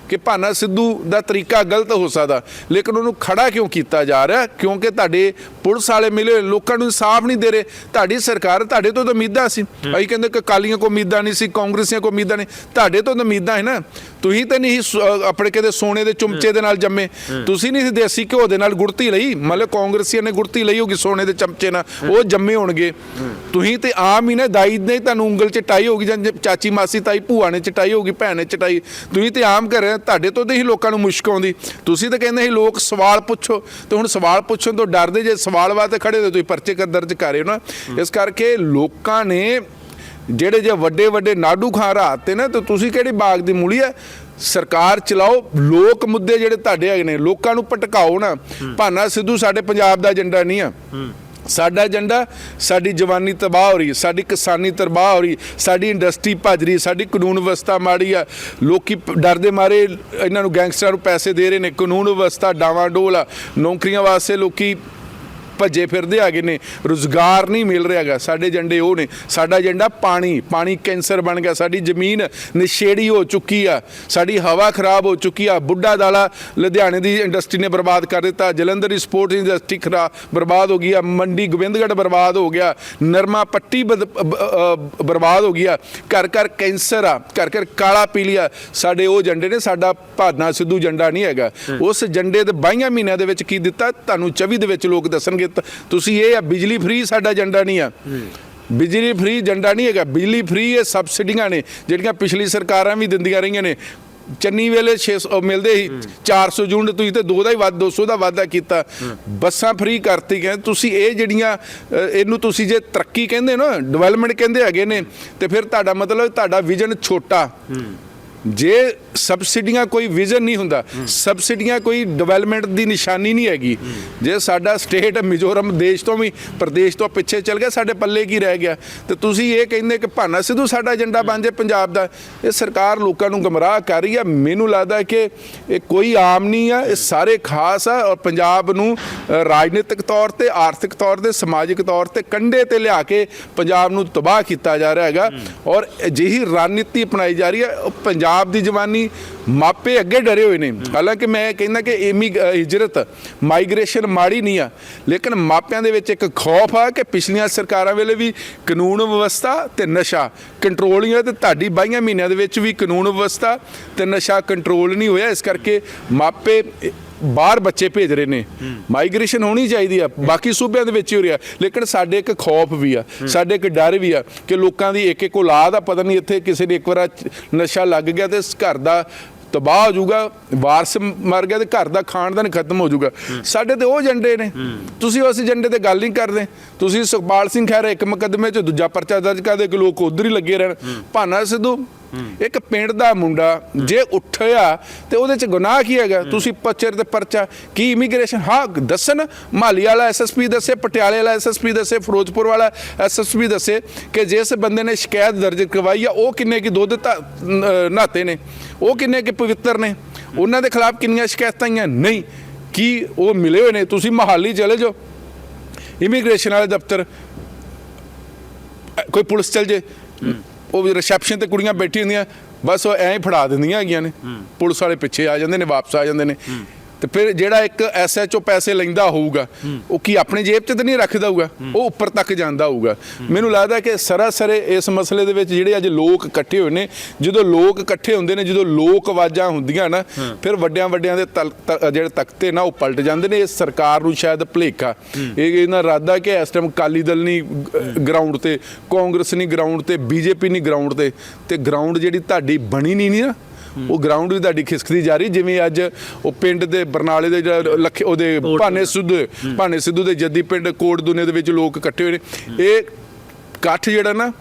ਕਿ ਭਾਨਾ ਸਿੱਧੂ ਦਾ ਤਰੀਕਾ ਗਲਤ ਹੋ ਸਕਦਾ। ਲੇਕਿਨ ਉਹਨੂੰ ਖੜਾ ਕਿਉਂ ਕੀਤਾ ਜਾ ਰਿਹਾ? ਕਿਉਂਕਿ ਤੁਹਾਡੇ ਪੁਲਿਸ ਵਾਲੇ ਮਿਲੇ ਲੋਕਾਂ ਨੂੰ ਇਨਸਾਫ ਨਹੀਂ ਦੇ ਰਹੇ। ਤੁਹਾਡੀ ਸਰਕਾਰ ਤੁਹਾਡੇ ਤੋਂ ਤਾਂ ਉਮੀਦਾਂ ਸੀ। ਅਸੀਂ ਕਹਿੰਦੇ ਕਿ ਕਾਲੀਆਂ ਕੋ ਉਮੀਦਾਂ ਨਹੀਂ ਸੀ ਕਾਂਗਰਸੀਆਂ ਕੋ ਉਮੀਦਾਂ ਨਹੀਂ। ਤੁਹਾਡੇ ਤੋਂ ਤਾਂ ਉਮੀਦਾਂ ਹੈ ਨਾ। ਤੁਸੀਂ ਤਾਂ ਨਹੀਂ ਆਪਣੇ ਕਹਿੰਦੇ ਸੋਨੇ ਦੇ ਚਮਚੇ ਦੇ ਨਾਲ ਜੰਮੇ। ਤੁਸੀਂ ਨਹੀਂ ਸੀ ਦੇਸੀ ਘਿਓ ਦੇ ਨਾਲ ਗੁੜਤੀ ਲਈ। ਮਤਲਬ ਕਾਂਗਰਸੀਆਂ ਨੇ ਗੁੜਤੀ ਲਈ ਹੋਗੀ ਸੋਨੇ ਦੇ ਚਮਚੇ ਨਾਲ। ਉਹ ਜੰਮੇ ਹੋਣਗੇ। ਤੁਸੀਂ ਤੇ ਆਮ ਹੀ ਨੇ ਦਾਈ ਨੇ ਤੁਹਾਨੂੰ ਉਂਗਲ ਚਟਾਈ ਹੋਗੀ ਜਾਂ ਚਾਚੀ ਮਾਸੀ ਤਾਈ ਭੂਆ ਨੇ ਚਟਾਈ ਹੋਗੀ ਭੈਣ ਨੇ ਚਟਾਈ। ਤੁਸੀਂ ਤੇ ਆਮ ਕਰ ਰਹੇ ਤੁਹਾਡੇ ਤੋਂ ਤੇ ਹੀ ਲੋਕਾਂ ਨੂੰ ਮੁਸ਼ਕ ਆਉਂਦੀ। ਤੁਸੀਂ ਤਾਂ ਕਹਿੰਦੇ ਸੀ ਲੋਕ ਸਵਾਲ ਪੁੱਛੋ। ਤੇ ਹੁਣ ਸਵਾਲ ਪੁੱਛਣ ਤੋਂ ਡਰਦੇ ਜੇ ਸਵਾਲ ਵਾਸਤੇ ਖੜੇ ਹੋ ਤੁਸੀਂ ਪਰਚੇ ਕਰ ਦਰਜ ਕਰ ਰਹੇ ਹੋ। ਨਾ ਇਸ ਕਰਕੇ ਲੋਕਾਂ ਨੇ ਜਿਹੜੇ ਜੇ ਵੱਡੇ ਵੱਡੇ ਨਾਡੂ ਖਾਂ ਰਾਤ ਤੇ ਨਾ ਤੇ ਤੁਸੀਂ ਕਿਹੜੀ ਬਾਗ ਦੀ ਮੂਲੀ ਹੈ ਸਰਕਾਰ ਚਲਾਓ ਲੋਕ ਮੁੱਦੇ ਜਿਹੜੇ ਤੁਹਾਡੇ ਹੈਗੇ ਨੇ ਲੋਕਾਂ ਨੂੰ ਭਟਕਾਓ ਨਾ। ਭਾਨਾ ਸਿੱਧੂ ਸਾਡੇ ਪੰਜਾਬ ਦਾ ਏਜੰਡਾ ਨਹੀਂ ਆ। ਸਾਡਾ ਏਜੰਡਾ ਸਾਡੀ ਜਵਾਨੀ ਤਬਾਹ ਹੋ ਰਹੀ ਸਾਡੀ ਕਿਸਾਨੀ ਤਬਾਹ ਹੋ ਰਹੀ ਸਾਡੀ ਇੰਡਸਟਰੀ ਭੱਜ ਰਹੀ ਸਾਡੀ ਕਾਨੂੰਨ ਵਿਵਸਥਾ ਮਾੜੀ ਆ। ਲੋਕੀ ਡਰਦੇ ਮਾਰੇ ਇਹਨਾਂ ਨੂੰ ਗੈਂਗਸਟਰਾਂ ਨੂੰ ਪੈਸੇ ਦੇ ਰਹੇ ਨੇ ਕਾਨੂੰਨ ਵਿਵਸਥਾ ਡਾਵਾਂ ਡੋਲ ਆ। ਨੌਕਰੀਆਂ ਵਾਸਤੇ ਲੋਕੀ ਭੱਜੇ ਫਿਰਦੇ ਹੈਗੇ ਨੇ ਰੁਜ਼ਗਾਰ ਨਹੀਂ ਮਿਲ ਰਿਹਾਗਾ ਸਾਡੇ ਏਜੰਡੇ ਉਹ ਨੇ ਸਾਡਾ ਏਜੰਡਾ ਪਾਣੀ ਪਾਣੀ ਕੈਂਸਰ ਬਣ ਗਿਆ ਸਾਡੀ ਜ਼ਮੀਨ ਨਸ਼ੇੜੀ ਹੋ ਚੁੱਕੀ ਆ ਸਾਡੀ ਹਵਾ ਖਰਾਬ ਹੋ ਚੁੱਕੀ ਆ ਬੁੱਢਾ ਦਾਲਾ ਲੁਧਿਆਣੇ ਦੀ ਇੰਡਸਟਰੀ ਨੇ ਬਰਬਾਦ ਕਰ ਦਿੱਤਾ ਜਲੰਧਰ ਦੀ ਸਪੋਰਟਸ ਇੰਡਸਟਰੀ ਖਰਾ ਬਰਬਾਦ ਹੋ ਗਈ ਆ ਮੰਡੀ ਗੋਬਿੰਦਗੜ੍ਹ ਬਰਬਾਦ ਹੋ ਗਿਆ ਨਰਮਾ ਪੱਟੀ ਬਰਬਾਦ ਹੋ ਗਿਆ ਘਰ ਘਰ ਕੈਂਸਰ ਆ ਘਰ ਘਰ ਕਾਲਾ ਪੀਲੀਆ ਸਾਡੇ ਉਹ ਏਜੰਡੇ ਨੇ ਸਾਡਾ ਭਾਨਾ ਸਿੱਧੂ ਏਜੰਡਾ ਨਹੀਂ ਹੈਗਾ ਉਸ ਏਜੰਡੇ ਦੇ 22 ਮਹੀਨਿਆਂ ਦੇ ਵਿੱਚ ਕੀ ਦਿੱਤਾ ਤੁਹਾਨੂੰ 24 ਦੇ ਵਿੱਚ ਲੋਕ ਦੱਸਣਗੇ ਤਾਂ ਤੁਸੀਂ ਇਹ ਆ ਬਿਜਲੀ ਫ੍ਰੀ ਸਾਡਾ ਏਜੰਡਾ ਨਹੀਂ ਆ। ਬਿਜਲੀ ਫ੍ਰੀ ਏਜੰਡਾ ਨਹੀਂ ਹੈਗਾ। ਬਿਜਲੀ ਫ੍ਰੀ ਇਹ ਸਬਸਿਡੀਆਂ ਨੇ ਜਿਹੜੀਆਂ ਪਿਛਲੀ ਸਰਕਾਰਾਂ ਵੀ ਦਿੰਦੀਆਂ ਰਹੀਆਂ ਨੇ। ਚੰਨੀ ਵੇਲੇ 600 ਮਿਲਦੇ ਸੀ 400 ਯੂਨਿਟ ਤੁਸੀਂ ਤੇ ਦੋ ਦਾ ਹੀ ਵੱਧ 200 ਦਾ ਵਾਧਾ ਕੀਤਾ। ਬੱਸਾਂ ਫ੍ਰੀ ਕਰਤੀ ਗਏ ਤੁਸੀਂ ਇਹ ਜਿਹੜੀਆਂ ਅ, ਇਹਨੂੰ ਤੁਸੀਂ ਜੇ ਤਰੱਕੀ ਕਹਿੰਦੇ ਨਾ ਡਿਵੈਲਪਮੈਂਟ ਕਹਿੰਦੇ ਹੈਗੇ ਨੇ ਤੇ ਫਿਰ ਤੁਹਾਡਾ ਮਤਲਬ ਤੁਹਾਡਾ ਵਿਜ਼ਨ ਛੋਟਾ। ਜੇ ਸਬਸਿਡੀਆਂ ਕੋਈ ਵਿਜ਼ਨ ਨਹੀਂ ਹੁੰਦਾ। ਸਬਸਿਡੀਆਂ ਕੋਈ ਡਿਵੈਲਪਮੈਂਟ ਦੀ ਨਿਸ਼ਾਨੀ ਨਹੀਂ ਹੈਗੀ। ਜੇ ਸਾਡਾ ਸਟੇਟ ਮਿਜ਼ੋਰਮ ਦੇਸ਼ ਤੋਂ ਵੀ ਪ੍ਰਦੇਸ਼ ਤੋਂ ਪਿੱਛੇ ਚੱਲ ਗਿਆ, ਸਾਡੇ ਪੱਲੇ ਕੀ ਰਹਿ ਗਿਆ? ਤੇ ਤੁਸੀਂ ਇਹ ਕਹਿੰਦੇ ਕਿ ਭਾਨਾ ਸਿੱਧੂ ਸਾਡਾ ਏਜੰਡਾ ਬਣ ਜੇ ਪੰਜਾਬ ਦਾ। ਇਹ ਸਰਕਾਰ ਲੋਕਾਂ ਨੂੰ ਗਮਰਾਹ ਕਰ ਰਹੀ ਹੈ ਮੈਨੂੰ ਲੱਗਦਾ ਕਿ ਇਹ ਕੋਈ ਆਮ ਨਹੀਂ ਆ। ਇਹ ਸਾਰੇ ਖਾਸ ਆ ਔਰ ਪੰਜਾਬ ਨੂੰ ਰਾਜਨੀਤਿਕ ਤੌਰ ਤੇ, ਆਰਥਿਕ ਤੌਰ ਤੇ, ਸਮਾਜਿਕ ਤੌਰ ਤੇ ਕੰਡੇ ਤੇ ਲਿਆ ਕੇ ਪੰਜਾਬ ਨੂੰ ਤਬਾਹ ਕੀਤਾ ਜਾ ਰਿਹਾ ਹੈਗਾ। ਔਰ ਅਜਿਹੀ ਰਣਨੀਤੀ ਅਪਣਾਈ ਜਾ ਰਹੀ ਹੈ। ਉਹ ਪੰਜਾਬ ਦੀ ਜਵਾਨੀ ਮਾਪੇ ਅੱਗੇ ਡਰੇ ਹੋਏ ਨੇ। ਹਾਲਾਂਕਿ ਮੈਂ ਕਹਿੰਦਾ ਕਿ ਇਮੀ ਅ, ਹਿਜਰਤ ਮਾਈਗ੍ਰੇਸ਼ਨ ਮਾੜੀ ਨਹੀਂ ਆ। ਲੇਕਿਨ ਮਾਪਿਆਂ ਦੇ ਵਿੱਚ ਇੱਕ ਖੌਫ ਆ ਕਿ ਪਿਛਲੀਆਂ ਸਰਕਾਰਾਂ ਵੇਲੇ ਵੀ ਕਾਨੂੰਨ ਵਿਵਸਥਾ ਤੇ ਨਸ਼ਾ ਕੰਟਰੋਲ ਹੀ ਹੋਇਆ ਤੇ ਤੁਹਾਡੀ 22 ਮਹੀਨਿਆਂ ਦੇ ਵਿੱਚ ਵੀ ਕਾਨੂੰਨ ਵਿਵਸਥਾ ਤੇ ਨਸ਼ਾ ਕੰਟਰੋਲ ਨਹੀਂ ਹੋਇਆ। ਇਸ ਕਰਕੇ ਮਾਪੇ ਬਾਹਰ ਬੱਚੇ ਭੇਜ ਰਹੇ ਨੇ। ਮਾਈਗ੍ਰੇਸ਼ਨ ਹੋਣੀ ਚਾਹੀਦੀ ਆ। ਬਾਕੀ ਸੂਬਿਆਂ ਦੇ ਵਿੱਚ ਹੀ ਹੋ ਰਿਹਾ। ਲੇਕਿਨ ਸਾਡੇ ਇੱਕ ਖੌਫ ਵੀ ਆ। ਸਾਡੇ ਇੱਕ ਡਰ ਵੀ ਆ ਕਿ ਲੋਕਾਂ ਦੀ ਇੱਕ ਇੱਕ ਔਲਾਦ ਆ, ਪਤਾ ਨਹੀਂ ਇੱਥੇ ਕਿਸੇ ਦੇ ਇੱਕ ਵਾਰ ਨਸ਼ਾ ਲੱਗ ਗਿਆ ਤੇ ਘਰ ਦਾ ਤਬਾਹ ਹੋ ਜਾਊਗਾ, ਵਾਰਸ ਮਰ ਗਿਆ ਤੇ ਘਰ ਦਾ ਖਾਨਦਾਨ ਖਤਮ ਹੋ ਜਾਊਗਾ। ਸਾਡੇ ਤੇ ਉਹ ਏਜੰਡੇ ਨੇ। ਤੁਸੀਂ ਉਸ ਏਜੰਡੇ ਤੇ ਗੱਲ ਨਹੀਂ ਕਰਦੇ। ਤੁਸੀਂ ਸੁਖਪਾਲ ਸਿੰਘ ਖਹਿਰਾ ਇੱਕ ਮੁਕੱਦਮੇ 'ਚ ਦੂਜਾ ਪਰਚਾ ਦਰਜ ਕਰਦੇ ਕਿ ਲੋਕ ਉਧਰ ਹੀ ਲੱਗੇ ਰਹਿਣ। ਭਾਨਾ ਸਿੱਧੂ ਇੱਕ ਪਿੰਡ ਦਾ ਮੁੰਡਾ ਜੇ ਉੱਠਿਆ ਤੇ ਉਹਦੇ ਚ ਗੁਨਾਹ ਕੀ ਹੈਗਾ? ਤੁਸੀਂ ਪੱਚਰ ਤੇ ਪਰਚਾ ਕੀ ਇਮੀਗ੍ਰੇਸ਼ਨ ਹਾਂ ਦੱਸਣ। ਮਾਲੀ ਵਾਲਾ ਐਸਐਸਪੀ ਦੱਸੇ ਪਟਿਆਲੇ ਵਾਲਾ ਐਸਐਸਪੀ ਦੱਸੇ ਫਿਰੋਜ਼ਪੁਰ ਵਾਲਾ ਐਸਐਸਪੀ ਦੱਸੇ ਕਿ ਜਿਸ ਬੰਦੇ ਨੇ ਸ਼ਿਕਾਇਤ ਦਰਜ ਕਰਵਾਈ ਆ ਉਹ ਕਿੰਨੇ ਕੀ ਦੁੱਧ ਨਹਾਤੇ ਨੇ। ਉਹ ਕਿੰਨੇ ਕੀ ਪਵਿੱਤਰ ਨੇ? ਉਹਨਾਂ ਦੇ ਖਿਲਾਫ ਕਿੰਨੀਆਂ ਸ਼ਿਕਾਇਤਾਂ ਆਈਆਂ? ਨਹੀਂ। ਕੀ ਉਹ ਮਿਲੇ ਹੋਏ ਨੇ? ਤੁਸੀਂ ਮਹਾਲੀ ਚਲੇ ਜਾਓ। ਇਮੀਗ੍ਰੇਸ਼ਨ ਵਾਲੇ ਦਫ਼ਤਰ ਕੋਈ ਪੁਲਿਸ ਚਲ ਜੇ। ਉਹ ਵੀ ਰਿਸੈਪਸ਼ਨ ਤੇ ਕੁੜੀਆਂ ਬੈਠੀ ਹੁੰਦੀਆਂ ਬਸ ਉਹ ਐਂ ਹੀ ਫੜਾ ਦਿੰਦੀਆਂ ਹੈਗੀਆਂ ਨੇ। ਪੁਲਿਸ ਵਾਲੇ ਪਿੱਛੇ ਆ ਜਾਂਦੇ ਨੇ ਵਾਪਸ ਆ ਜਾਂਦੇ ਨੇ। ਤੇ ਫਿਰ ਜਿਹੜਾ ਇੱਕ ਐਸਐਚਓ ਪੈਸੇ ਲੈਂਦਾ ਹੋਊਗਾ, ਉਹ ਕੀ ਆਪਣੀ ਜੇਬ 'ਚ ਤਾਂ ਨਹੀਂ ਰੱਖਦਾ ਹੋਊਗਾ? ਉਹ ਉੱਪਰ ਤੱਕ ਜਾਂਦਾ ਹੋਊਗਾ। ਮੈਨੂੰ ਲੱਗਦਾ ਕਿ ਸਰਾਸਰੇ ਇਸ ਮਸਲੇ ਦੇ ਵਿੱਚ ਜਿਹੜੇ ਅੱਜ ਲੋਕ ਇਕੱਠੇ ਹੋਏ ਨੇ, ਜਦੋਂ ਲੋਕ ਇਕੱਠੇ ਹੁੰਦੇ ਨੇ, ਜਦੋਂ ਲੋਕ ਆਵਾਜ਼ਾਂ ਹੁੰਦੀਆਂ ਨਾ, ਫਿਰ ਵੱਡਿਆਂ ਵੱਡਿਆਂ ਦੇ ਤਲ- ਤ- ਜਿਹੜੇ ਤਖਤੇ ਨਾ, ਉਹ ਪਲਟ ਜਾਂਦੇ ਨੇ। ਇਹ ਸਰਕਾਰ ਨੂੰ ਸ਼ਾਇਦ ਭਲੇਖਾ। ਇਹ ਇਹਨਾਂ ਇਰਾਦਾ ਕਿ ਇਸ ਟਾਈਮ ਕਾਲੀ ਦਲ ਨਹੀਂ ਗਰਾਊਂਡ ਤੇ, ਕਾਂਗਰਸ ਨਹੀਂ ਗਰਾਊਂਡ ਤੇ, ਬੀਜੇਪੀ ਨਹੀਂ ਗਰਾਊਂਡ ਤੇ ਤੇ ਗਰਾਊਂਡ ਜਿਹੜੀ ਤੁਹਾਡੀ ਬਣੀ ਨਹੀਂ ਨੀ ਨਾ ਉਹ ਗਰਾਊਂਡ ਵੀ ਤੁਹਾਡੀ ਖਿਸਕਦੀ ਜਾ ਰਹੀ ਜਿਵੇਂ ਅੱਜ ਉਹ ਪਿੰਡ ਦੇ ਬਰਨਾਲੇ ਦੇ ਜਿਹੜਾ ਲੱਖੇ ਉਹਦੇ ਭਾਨੇ ਸਿੱਧੂ ਭਾਨੇ ਸਿੱਧੂ ਦੇ ਜੱਦੀ ਪਿੰਡ ਕੋਟ ਦੁਨੇ ਦੇ ਵਿੱਚ ਲੋਕ ਇਕੱਠੇ ਹੋਏ ਨੇ। ਇਹ ਇਕੱਠ ਜਿਹੜਾ ਨਾ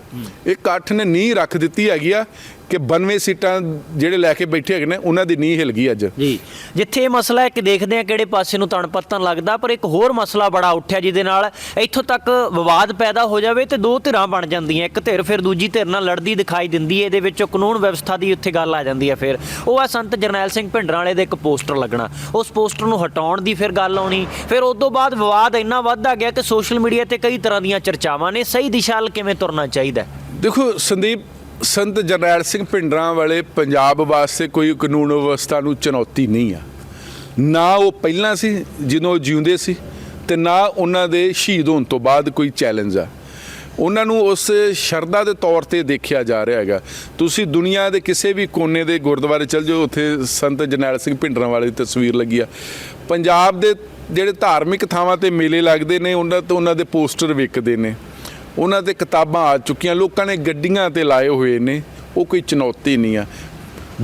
ਇਹ ਇਕੱਠ ਨੇ ਨੀਂਹ ਰੱਖ ਦਿੱਤੀ ਹੈਗੀ ਆ। ਕਿ 92 ਸੀਟਾਂ ਜਿਹੜੇ ਲੈ ਕੇ ਬੈਠੇ ਹੈਗੇ ਨੇ ਉਹਨਾਂ ਦੀ ਨੀਂਹ ਹਿਲ ਗਈ ਅੱਜ। ਜੀ। ਜਿੱਥੇ ਇਹ ਮਸਲਾ ਹੈ ਕਿ ਦੇਖਦੇ ਆ ਕਿਹੜੇ ਪਾਸੇ ਨੂੰ ਤਣ ਪੱਤਨ ਲੱਗਦਾ ਪਰ ਇੱਕ ਹੋਰ ਮਸਲਾ ਬੜਾ ਉੱਠਿਆ ਜਿਹਦੇ ਨਾਲ ਇੱਥੋਂ ਤੱਕ ਵਿਵਾਦ ਪੈਦਾ ਹੋ ਜਾਵੇ ਤੇ ਦੋ ਧਿਰਾਂ ਬਣ ਜਾਂਦੀਆਂ। ਇੱਕ ਧਿਰ ਫਿਰ ਦੂਜੀ ਧਿਰ ਨਾਲ ਲੜਦੀ ਦਿਖਾਈ ਦਿੰਦੀ ਹੈ ਇਹਦੇ ਵਿੱਚ ਕਾਨੂੰਨ ਵਿਵਸਥਾ ਦੀ ਉੱਥੇ ਗੱਲ ਆ ਜਾਂਦੀ ਹੈ ਫਿਰ। ਉਹ ਆ ਸੰਤ ਜਰਨੈਲ ਸਿੰਘ ਭਿੰਡਰਾਂ ਵਾਲੇ ਦੇ ਇੱਕ ਪੋਸਟਰ ਲੱਗਣਾ। ਉਸ ਪੋਸਟਰ ਨੂੰ ਹਟਾਉਣ ਦੀ ਫਿਰ ਗੱਲ ਆਉਣੀ। ਫਿਰ ਉਸ ਤੋਂ ਬਾਅਦ ਵਿਵਾਦ ਇੰਨਾ ਵੱਧਦਾ ਗਿਆ ਕਿ ਸੋਸ਼ਲ ਮੀਡੀਆ ਤੇ ਕਈ ਤਰ੍ਹਾਂ ਦੀਆਂ ਚਰਚਾਵਾਂ ਨੇ। ਸਹੀ ਦਿਸ਼ਾ ਵੱਲ ਕਿਵੇਂ ਤੁਰਨਾ ਚਾਹੀਦਾ? ਦੇਖੋ ਸੰਦੀਪ ਸੰਤ ਜਰਨੈਲ ਸਿੰਘ ਭਿੰਡਰਾਂ ਵਾਲੇ ਪੰਜਾਬ ਵਾਸਤੇ ਕੋਈ ਕਾਨੂੰਨ ਵਿਵਸਥਾ ਨੂੰ ਚੁਣੌਤੀ ਨਹੀਂ ਆ। ਨਾ ਉਹ ਪਹਿਲਾਂ ਸੀ, ਜਦੋਂ ਉਹ ਜਿਉਂਦੇ ਸੀ ਤੇ ਨਾ ਉਹਨਾਂ ਦੇ ਸ਼ਹੀਦ ਹੋਣ ਤੋਂ ਬਾਅਦ ਕੋਈ ਚੈਲੰਜ ਆ। ਉਹਨਾਂ ਨੂੰ ਉਸ ਸ਼ਰਧਾ ਦੇ ਤੌਰ ਤੇ ਦੇਖਿਆ ਜਾ ਰਿਹਾ ਹੈਗਾ। ਤੁਸੀਂ ਦੁਨੀਆ ਦੇ ਕਿਸੇ ਵੀ ਕੋਨੇ ਦੇ ਗੁਰਦੁਆਰੇ ਚਲ ਜਾਓ, ਉੱਥੇ ਸੰਤ ਜਰਨੈਲ ਸਿੰਘ ਭਿੰਡਰਾਂ ਵਾਲੇ ਦੀ ਤਸਵੀਰ ਲੱਗੀ ਆ। ਪੰਜਾਬ ਦੇ ਜਿਹੜੇ ਧਾਰਮਿਕ ਥਾਵਾਂ ਤੇ ਮੇਲੇ ਲੱਗਦੇ ਨੇ, ਉਹਨਾਂ ਤੋਂ ਉਹਨਾਂ ਦੇ ਪੋਸਟਰ ਵਿਕਦੇ ਨੇ। ਉਹਨਾਂ ਤੇ ਕਿਤਾਬਾਂ ਆ ਚੁੱਕੀਆਂ ਲੋਕਾਂ ਨੇ ਗੱਡੀਆਂ ਤੇ ਲਾਏ ਹੋਏ ਨੇ ਉਹ ਕੋਈ ਚੁਣੌਤੀ ਨਹੀਂ ਆ।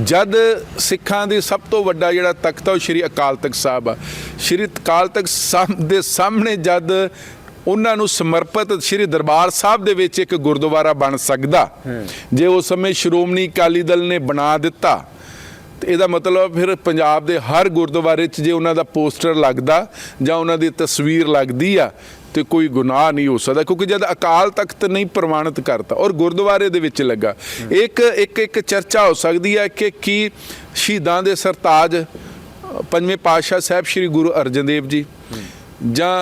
ਜਦ ਸਿੱਖਾਂ ਦੀ ਸਭ ਤੋਂ ਵੱਡਾ ਜਿਹੜਾ ਤਖਤ ਉਹ ਸ਼੍ਰੀ ਅਕਾਲ ਤਖਤ ਸਾਹਿਬ ਆ। ਸ਼੍ਰੀ ਅਕਾਲ ਤਖਤ ਸਾਹਿਬ ਦੇ ਸਾਹਮਣੇ ਜਦ ਉਹਨਾਂ ਨੂੰ ਸਮਰਪਿਤ ਸ਼੍ਰੀ ਦਰਬਾਰ ਸਾਹਿਬ ਦੇ ਵਿੱਚ ਇੱਕ ਗੁਰਦੁਆਰਾ ਬਣ ਸਕਦਾ ਜੇ ਉਸ ਸਮੇਂ ਸ਼੍ਰੋਮਣੀ ਅਕਾਲੀ ਦਲ ਨੇ ਬਣਾ ਦਿੱਤਾ ਤੇ ਇਹਦਾ ਮਤਲਬ ਫਿਰ ਪੰਜਾਬ ਦੇ ਹਰ ਗੁਰਦੁਆਰੇ 'ਚ ਜੇ ਉਹਨਾਂ ਦਾ ਪੋਸਟਰ ਲੱਗਦਾ ਜਾਂ ਉਹਨਾਂ ਦੀ ਤਸਵੀਰ ਲੱਗਦੀ ਆ ਤੇ ਕੋਈ ਗੁਨਾਹ ਨਹੀਂ ਹੋ ਸਕਦਾ, ਕਿਉਂਕਿ ਜਦ ਅਕਾਲ ਤਖਤ ਨਹੀਂ ਪ੍ਰਮਾਣਿਤ ਕਰਤਾ, ਔਰ ਗੁਰਦੁਆਰੇ ਦੇ ਵਿੱਚ ਲੱਗਾ, ਇੱਕ ਇੱਕ ਇੱਕ ਚਰਚਾ ਹੋ ਸਕਦੀ ਹੈ ਕਿ ਕੀ ਸ਼ਹੀਦਾਂ ਦੇ ਸਰਤਾਜ, ਪੰਜਵੇਂ ਪਾਤਸ਼ਾਹ ਸਾਹਿਬ ਸ੍ਰੀ ਗੁਰੂ ਅਰਜਨ ਦੇਵ ਜੀ ਜਾਂ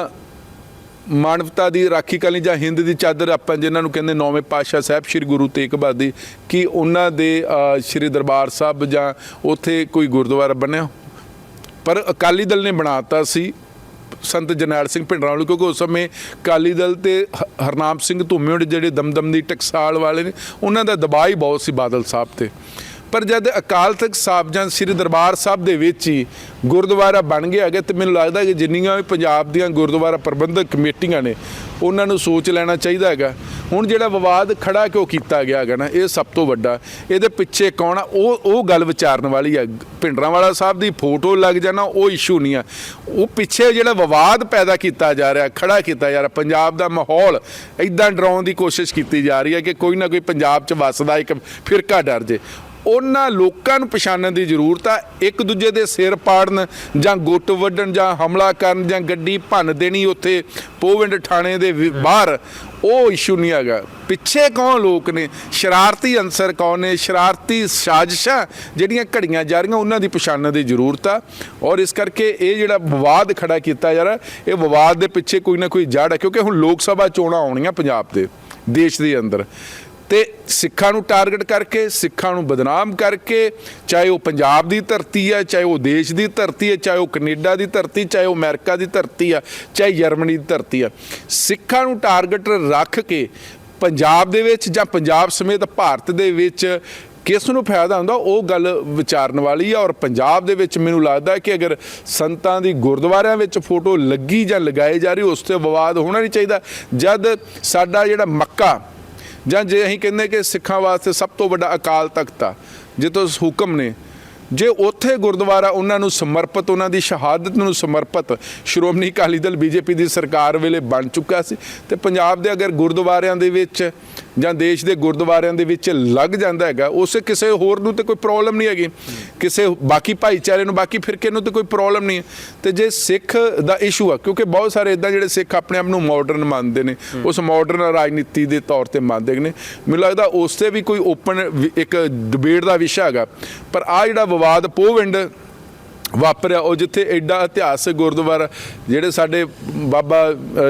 ਮਾਨਵਤਾ ਦੀ ਰਾਖੀ ਕਰਨ ਜਾਂ ਹਿੰਦ ਦੀ ਚਾਦਰ ਆਪਾਂ ਜਿਹਨਾਂ ਨੂੰ ਕਹਿੰਦੇ ਨੌਵੇਂ ਪਾਤਸ਼ਾਹ ਸਾਹਿਬ ਸ੍ਰੀ ਗੁਰੂ ਤੇਗ ਬਹਾਦਰ ਕਿ ਉਹਨਾਂ ਦੇ ਸ੍ਰੀ ਦਰਬਾਰ ਸਾਹਿਬ ਜਾਂ ਉੱਥੇ ਕੋਈ ਗੁਰਦੁਆਰਾ ਬਣਿਆ? ਪਰ ਅਕਾਲੀ ਦਲ ਨੇ ਬਣਾਤਾ ਸੀ। ਸੰਤ ਜਰਨੈਲ ਸਿੰਘ ਭਿੰਡਰਾਂ ਵਾਲੇ, ਕਿਉਂਕਿ ਉਸ ਸਮੇਂ ਅਕਾਲੀ ਦਲ ਤੇ ਹ- ਹਰਨਾਮ ਸਿੰਘ ਧੂਮਿਓੜ ਜਿਹੜੇ ਦਮਦਮ ਦੀ ਟਕਸਾਲ ਵਾਲੇ ਨੇ, ਉਹਨਾਂ ਦਾ ਦਬਾਅ ਹੀ ਬਹੁਤ ਸੀ ਬਾਦਲ ਸਾਹਿਬ ਤੇ। ਪਰ ਜਦ ਅਕਾਲ ਤਖਤ ਸਾਹਿਬ ਜਾਂ ਸ੍ਰੀ ਦਰਬਾਰ ਸਾਹਿਬ ਦੇ ਵਿੱਚ ਹੀ ਗੁਰਦੁਆਰਾ ਬਣ ਗਿਆ ਹੈਗਾ ਤੇ ਮੈਨੂੰ ਲੱਗਦਾ ਕਿ ਜਿੰਨੀਆਂ ਵੀ ਪੰਜਾਬ ਦੀਆਂ ਗੁਰਦੁਆਰਾ ਪ੍ਰਬੰਧਕ ਕਮੇਟੀਆਂ ਨੇ ਉਹਨਾਂ ਨੂੰ ਸੋਚ ਲੈਣਾ ਚਾਹੀਦਾ ਹੈਗਾ। ਹੁਣ ਜਿਹੜਾ ਵਿਵਾਦ ਖੜਾ ਕਿਉਂ ਕੀਤਾ ਗਿਆ ਹੈਗਾ ਨਾ, ਇਹ ਸਭ ਤੋਂ ਵੱਡਾ। ਇਹਦੇ ਪਿੱਛੇ ਕੌਣ ਆ? ਉਹ ਉਹ ਗੱਲ ਵਿਚਾਰਨ ਵਾਲੀ ਹੈ ਭਿੰਡਰਾਂ ਵਾਲਾ ਸਾਹਿਬ ਦੀ ਫੋਟੋ ਲੱਗ ਜਾਣਾ, ਉਹ ਇਸ਼ੂ ਨਹੀਂ ਆ। ਉਹ ਪਿੱਛੇ ਜਿਹੜਾ ਵਿਵਾਦ ਪੈਦਾ ਕੀਤਾ ਜਾ ਰਿਹਾ, ਖੜਾ ਕੀਤਾ ਜਾ ਰਿਹਾ, ਪੰਜਾਬ ਦਾ ਮਾਹੌਲ ਇਦਾਂ ਡਰਾਉਣ ਦੀ ਕੋਸ਼ਿਸ਼ ਕੀਤੀ ਜਾ ਰਹੀ ਹੈ ਕਿ ਕੋਈ ਨਾ ਕੋਈ ਪੰਜਾਬ 'ਚ ਵੱਸਦਾ ਇੱਕ ਫਿਰਕਾ ਡਰ ਜੇ। ਉਹਨਾਂ ਲੋਕਾਂ ਨੂੰ ਪਛਾਣਨ ਦੀ ਜ਼ਰੂਰਤ ਆ। ਇੱਕ ਦੂਜੇ ਦੇ ਸਿਰ ਪਾੜਨ ਜਾਂ ਗੁੱਟ ਵੱਢਣ ਜਾਂ ਹਮਲਾ ਕਰਨ ਜਾਂ ਗੱਡੀ ਭੰਨ ਦੇਣੀ ਉੱਥੇ ਪੋਵਿੰਡ ਥਾਣੇ ਦੇ ਵਿ- ਬਾਹਰ, ਉਹ ਇਸ਼ੂ ਨਹੀਂ ਹੈਗਾ। ਪਿੱਛੇ ਕੌਣ ਲੋਕ ਨੇ? ਸ਼ਰਾਰਤੀ ਅੰਸਰ ਕੌਣ ਨੇ? ਸ਼ਰਾਰਤੀ ਸਾਜ਼ਿਸ਼ਾਂ ਜਿਹੜੀਆਂ ਘੜੀਆਂ ਜਾ ਰਹੀਆਂ, ਉਹਨਾਂ ਦੀ ਪਛਾਣਨ ਦੀ ਜ਼ਰੂਰਤ ਆ। ਔਰ ਇਸ ਕਰਕੇ ਇਹ ਜਿਹੜਾ ਵਿਵਾਦ ਖੜਾ ਕੀਤਾ ਜਾ ਰਿਹਾ, ਇਹ ਵਿਵਾਦ ਦੇ ਪਿੱਛੇ ਕੋਈ ਨਾ ਕੋਈ ਜੜ ਹੈ ਕਿਉਂਕਿ ਹੁਣ ਲੋਕ ਸਭਾ ਚੋਣਾਂ ਆਉਣੀਆਂ ਪੰਜਾਬ ਦੇ, ਦੇਸ਼ ਦੇ ਅੰਦਰ। ਤੇ ਸਿੱਖਾਂ ਨੂੰ ਟਾਰਗੇਟ ਕਰਕੇ, ਸਿੱਖਾਂ ਨੂੰ ਬਦਨਾਮ ਕਰਕੇ, ਚਾਹੇ ਉਹ ਪੰਜਾਬ ਦੀ ਧਰਤੀ ਹੈ, ਚਾਹੇ ਉਹ ਦੇਸ਼ ਦੀ ਧਰਤੀ ਹੈ, ਚਾਹੇ ਉਹ ਕੈਨੇਡਾ ਦੀ ਧਰਤੀ, ਚਾਹੇ ਉਹ ਅਮਰੀਕਾ ਦੀ ਧਰਤੀ ਆ ਚਾਹੇ ਜਰਮਨੀ ਦੀ ਧਰਤੀ ਆ ਸਿੱਖਾਂ ਨੂੰ ਟਾਰਗੇਟ ਰੱਖ ਕੇ ਪੰਜਾਬ ਦੇ ਵਿੱਚ ਜਾਂ ਪੰਜਾਬ ਸਮੇਤ ਭਾਰਤ ਦੇ ਵਿੱਚ ਕਿਸ ਨੂੰ ਫਾਇਦਾ ਹੁੰਦਾ, ਉਹ ਗੱਲ ਵਿਚਾਰਨ ਵਾਲੀ ਆ ਔਰ ਪੰਜਾਬ ਦੇ ਵਿੱਚ ਮੈਨੂੰ ਲੱਗਦਾ ਕਿ ਅਗਰ ਸੰਤਾਂ ਦੀ ਗੁਰਦੁਆਰਿਆਂ ਵਿੱਚ ਫੋਟੋ ਲੱਗੀ ਜਾਂ ਲਗਾਏ ਜਾ ਰਹੀ, ਉਸ ਤੇ ਵਿਵਾਦ ਹੋਣਾ ਨਹੀਂ ਚਾਹੀਦਾ। ਜਦ ਸਾਡਾ ਜਿਹੜਾ ਮੱਕਾ ਜਾਂ ਜੇ ਅਸੀਂ ਕਹਿੰਦੇ ਕਿ ਸਿੱਖਾਂ ਵਾਸਤੇ ਸਭ ਤੋਂ ਵੱਡਾ ਅਕਾਲ ਤਖਤ ਆ ਜੇ ਤੋਂ ਹੁਕਮ ਨੇ ਜੇ ਉੱਥੇ ਗੁਰਦੁਆਰਾ ਉਹਨਾਂ ਨੂੰ ਸਮਰਪਿਤ, ਉਹਨਾਂ ਦੀ ਸ਼ਹਾਦਤ ਨੂੰ ਸਮਰਪਿਤ, ਸ਼੍ਰੋਮਣੀ ਅਕਾਲੀ ਦਲ ਬੀਜੇਪੀ ਦੀ ਸਰਕਾਰ ਵੇਲੇ ਬਣ ਚੁੱਕਾ ਸੀ, ਤੇ ਪੰਜਾਬ ਦੇ ਅਗਰ ਗੁਰਦੁਆਰਿਆਂ ਦੇ ਵਿੱਚ ਜਾਂ ਦੇਸ਼ ਦੇ ਗੁਰਦੁਆਰਿਆਂ ਦੇ ਵਿੱਚ ਲੱਗ ਜਾਂਦਾ ਹੈਗਾ, ਉਸੇ ਕਿਸੇ ਹੋਰ ਨੂੰ ਤੇ ਕੋਈ ਪ੍ਰੋਬਲਮ ਨਹੀਂ ਹੈਗੀ। ਕਿਸੇ ਬਾਕੀ ਭਾਈਚਾਰੇ ਨੂੰ, ਬਾਕੀ ਫਿਰਕੇ ਨੂੰ ਤੇ ਕੋਈ ਪ੍ਰੋਬਲਮ ਨਹੀਂ ਹੈ। ਤੇ ਜੇ ਸਿੱਖ ਦਾ ਇਸ਼ੂ ਆ, ਕਿਉਂਕਿ ਬਹੁਤ ਸਾਰੇ ਇਦਾਂ ਜਿਹੜੇ ਸਿੱਖ ਆਪਣੇ ਆਪ ਨੂੰ ਮਾਡਰਨ ਮੰਨਦੇ ਨੇ, ਉਸ ਮਾਡਰਨ ਰਾਜਨੀਤੀ ਦੇ ਤੌਰ ਤੇ ਮੰਨਦੇ ਨੇ। ਮੈਨੂੰ ਲੱਗਦਾ ਉਸ ਤੇ ਵੀ ਕੋਈ ਓਪਨ ਇੱਕ ਡਿਬੇਟ ਦਾ ਵਿਸ਼ਾ ਹੈਗਾ। ਪਰ ਆ ਜਿਹੜਾ ਵਿਵਾਦ ਪੋਵਿੰਡ ਵਾਪਰਿਆ। ਉਹ ਜਿੱਥੇ ਐਡਾ ਇਤਿਹਾਸਕ ਗੁਰਦੁਆਰਾ, ਜਿਹੜੇ ਸਾਡੇ ਬਾਬਾ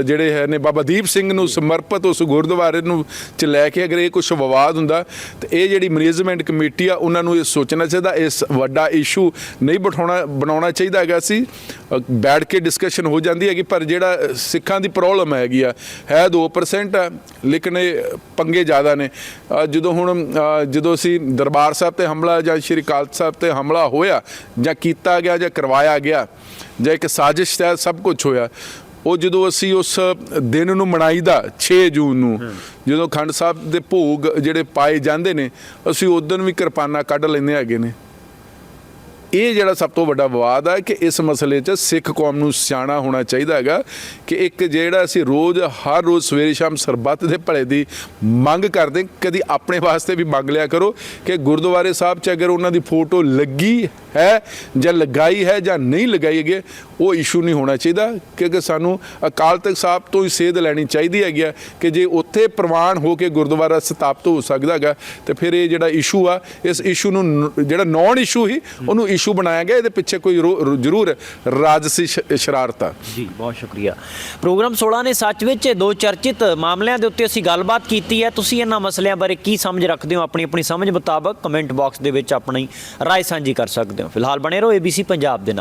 ਜਿਹੜੇ ਹੈ ਨੇ ਬਾਬਾ ਦੀਪ ਸਿੰਘ ਨੂੰ ਸਮਰਪਿਤ ਉਸ ਗੁਰਦੁਆਰੇ ਨੂੰ ਚ ਲੈ ਕੇ ਅਗਰ ਇਹ ਕੁਝ ਵਿਵਾਦ ਹੁੰਦਾ, ਤੇ ਇਹ ਜਿਹੜੀ ਮੈਨੇਜਮੈਂਟ ਕਮੇਟੀ ਆ, ਉਹਨਾਂ ਨੂੰ ਇਹ ਸੋਚਣਾ ਚਾਹੀਦਾ। ਇਸ ਵੱਡਾ ਇਸ਼ੂ ਨਹੀਂ ਬਿਠਾਉਣਾ, ਬਣਾਉਣਾ ਚਾਹੀਦਾ ਹੈਗਾ ਸੀ। ਬੈਠ ਕੇ ਡਿਸਕਸ਼ਨ ਹੋ ਜਾਂਦੀ ਹੈਗੀ, ਪਰ ਜਿਹੜਾ ਸਿੱਖਾਂ ਦੀ ਪ੍ਰੋਬਲਮ ਹੈਗੀ ਆ, ਹੈ 2% ਆ, ਲੇਕਿਨ ਇਹ ਪੰਗੇ ਜ਼ਿਆਦਾ ਨੇ। ਜਦੋਂ ਹੁਣ ਜਦੋਂ ਅਸੀਂ ਦਰਬਾਰ ਸਾਹਿਬ ਤੇ ਹਮਲਾ ਜਾਂ ਸ਼੍ਰੀ ਅਕਾਲ ਸਾਹਿਬ ਤੇ ਹਮਲਾ ਹੋਇਆ ਜਾਂ ਕੀਤਾ ਗਿਆ ਜਾਂ ਕਰਵਾਇਆ ਗਿਆ ਜਾਂ ਇੱਕ ਸਾਜ਼ਿਸ਼ ਤਹਿਤ ਸਭ ਕੁਝ ਹੋਇਆ ਉਹ ਜਦੋਂ ਅਸੀਂ ਉਸ ਦਿਨ ਨੂੰ ਮਨਾਈਦਾ 6 ਜੂਨ ਨੂੰ ਜਦੋਂ ਖੰਡ ਸਾਹਿਬ ਦੇ ਭੋਗ ਜਿਹੜੇ ਪਾਏ ਜਾਂਦੇ ਨੇ ਅਸੀਂ ਉਦੋਂ ਵੀ ਕਿਰਪਾਨਾਂ ਕੱਢ ਲੈਂਦੇ ਹੈਗੇ ਨੇ। ਇਹ ਜਿਹੜਾ ਸਭ ਤੋਂ ਵੱਡਾ ਵਿਵਾਦ ਆ ਕਿ ਇਸ ਮਸਲੇ 'ਚ ਸਿੱਖ ਕੌਮ ਨੂੰ ਸਿਆਣਾ ਹੋਣਾ ਚਾਹੀਦਾ ਹੈਗਾ ਕਿ ਇੱਕ ਜਿਹੜਾ ਅਸੀਂ ਰੋਜ਼, ਹਰ ਰੋਜ਼ ਸਵੇਰੇ ਸ਼ਾਮ ਸਰਬੱਤ ਦੇ ਭਲੇ ਦੀ ਮੰਗ ਕਰਦੇ, ਕਦੀ ਆਪਣੇ ਵਾਸਤੇ ਵੀ ਮੰਗ ਲਿਆ ਕਰੋ ਕਿ ਗੁਰਦੁਆਰੇ ਸਾਹਿਬ 'ਚ ਅਗਰ ਉਹਨਾਂ ਦੀ ਫੋਟੋ ਲੱਗੀ ਹੈ ਜਾਂ ਲਗਾਈ ਹੈ ਜਾਂ ਨਹੀਂ ਲਗਾਈ ਗਈ ਉਹ ਇਸ਼ੂ ਨਹੀਂ ਹੋਣਾ ਚਾਹੀਦਾ ਕਿਉਂਕਿ ਸਾਨੂੰ ਅਕਾਲ ਤਖਤ ਸਾਹਿਬ ਤੋਂ ਹੀ ਸੇਧ ਲੈਣੀ ਚਾਹੀਦੀ ਹੈਗੀ ਆ ਕਿ ਜੇ ਉੱਥੇ ਪ੍ਰਵਾਨ ਹੋ ਕੇ ਗੁਰਦੁਆਰਾ ਸਥਾਪਿਤ ਹੋ ਸਕਦਾ ਹੈਗਾ, ਤੇ ਫਿਰ ਇਹ ਜਿਹੜਾ ਇਸ਼ੂ ਆ, ਇਸ ਇਸ਼ੂ ਨੂੰ ਨ- ਜਿਹੜਾ ਨੌਨ ਇਸ਼ੂ ਹੀ ਉਹਨੂੰ ਇਸ਼ੂ ਬਣਾਇਆ ਗਿਆ ਇਹਦੇ ਪਿੱਛੇ ਕੋਈ ਰੋ- ਰੋ- ਜ਼ਰੂਰ ਰਾਜਸੀ ਸ਼- ਸ਼ਰਾਰਤ ਆ ਜੀ ਬਹੁਤ ਸ਼ੁਕਰੀਆ ਪ੍ਰੋਗਰਾਮ 16 ਨੇ ਸੱਚ ਵਿੱਚ ਇਹ ਦੋ ਚਰਚਿਤ ਮਾਮਲਿਆਂ ਦੇ ਉੱਤੇ ਅਸੀਂ ਗੱਲਬਾਤ ਕੀਤੀ ਹੈ ਤੁਸੀਂ ਇਹਨਾਂ ਮਸਲਿਆਂ ਬਾਰੇ ਕੀ ਸਮਝ ਰੱਖਦੇ ਹੋ ਆਪਣੀ ਆਪਣੀ ਸਮਝ ਮੁਤਾਬਕ ਕਮੈਂਟ ਬਾਕਸ ਦੇ ਵਿੱਚ ਆਪਣੀ رائے ਸਾਂਝੀ ਕਰ ਸਕਦੇ ਹੋ ਫਿਲਹਾਲ ਬਣੇ ਰਹੋ ABC ਪੰਜਾਬ ਦੇ ਨਾਲ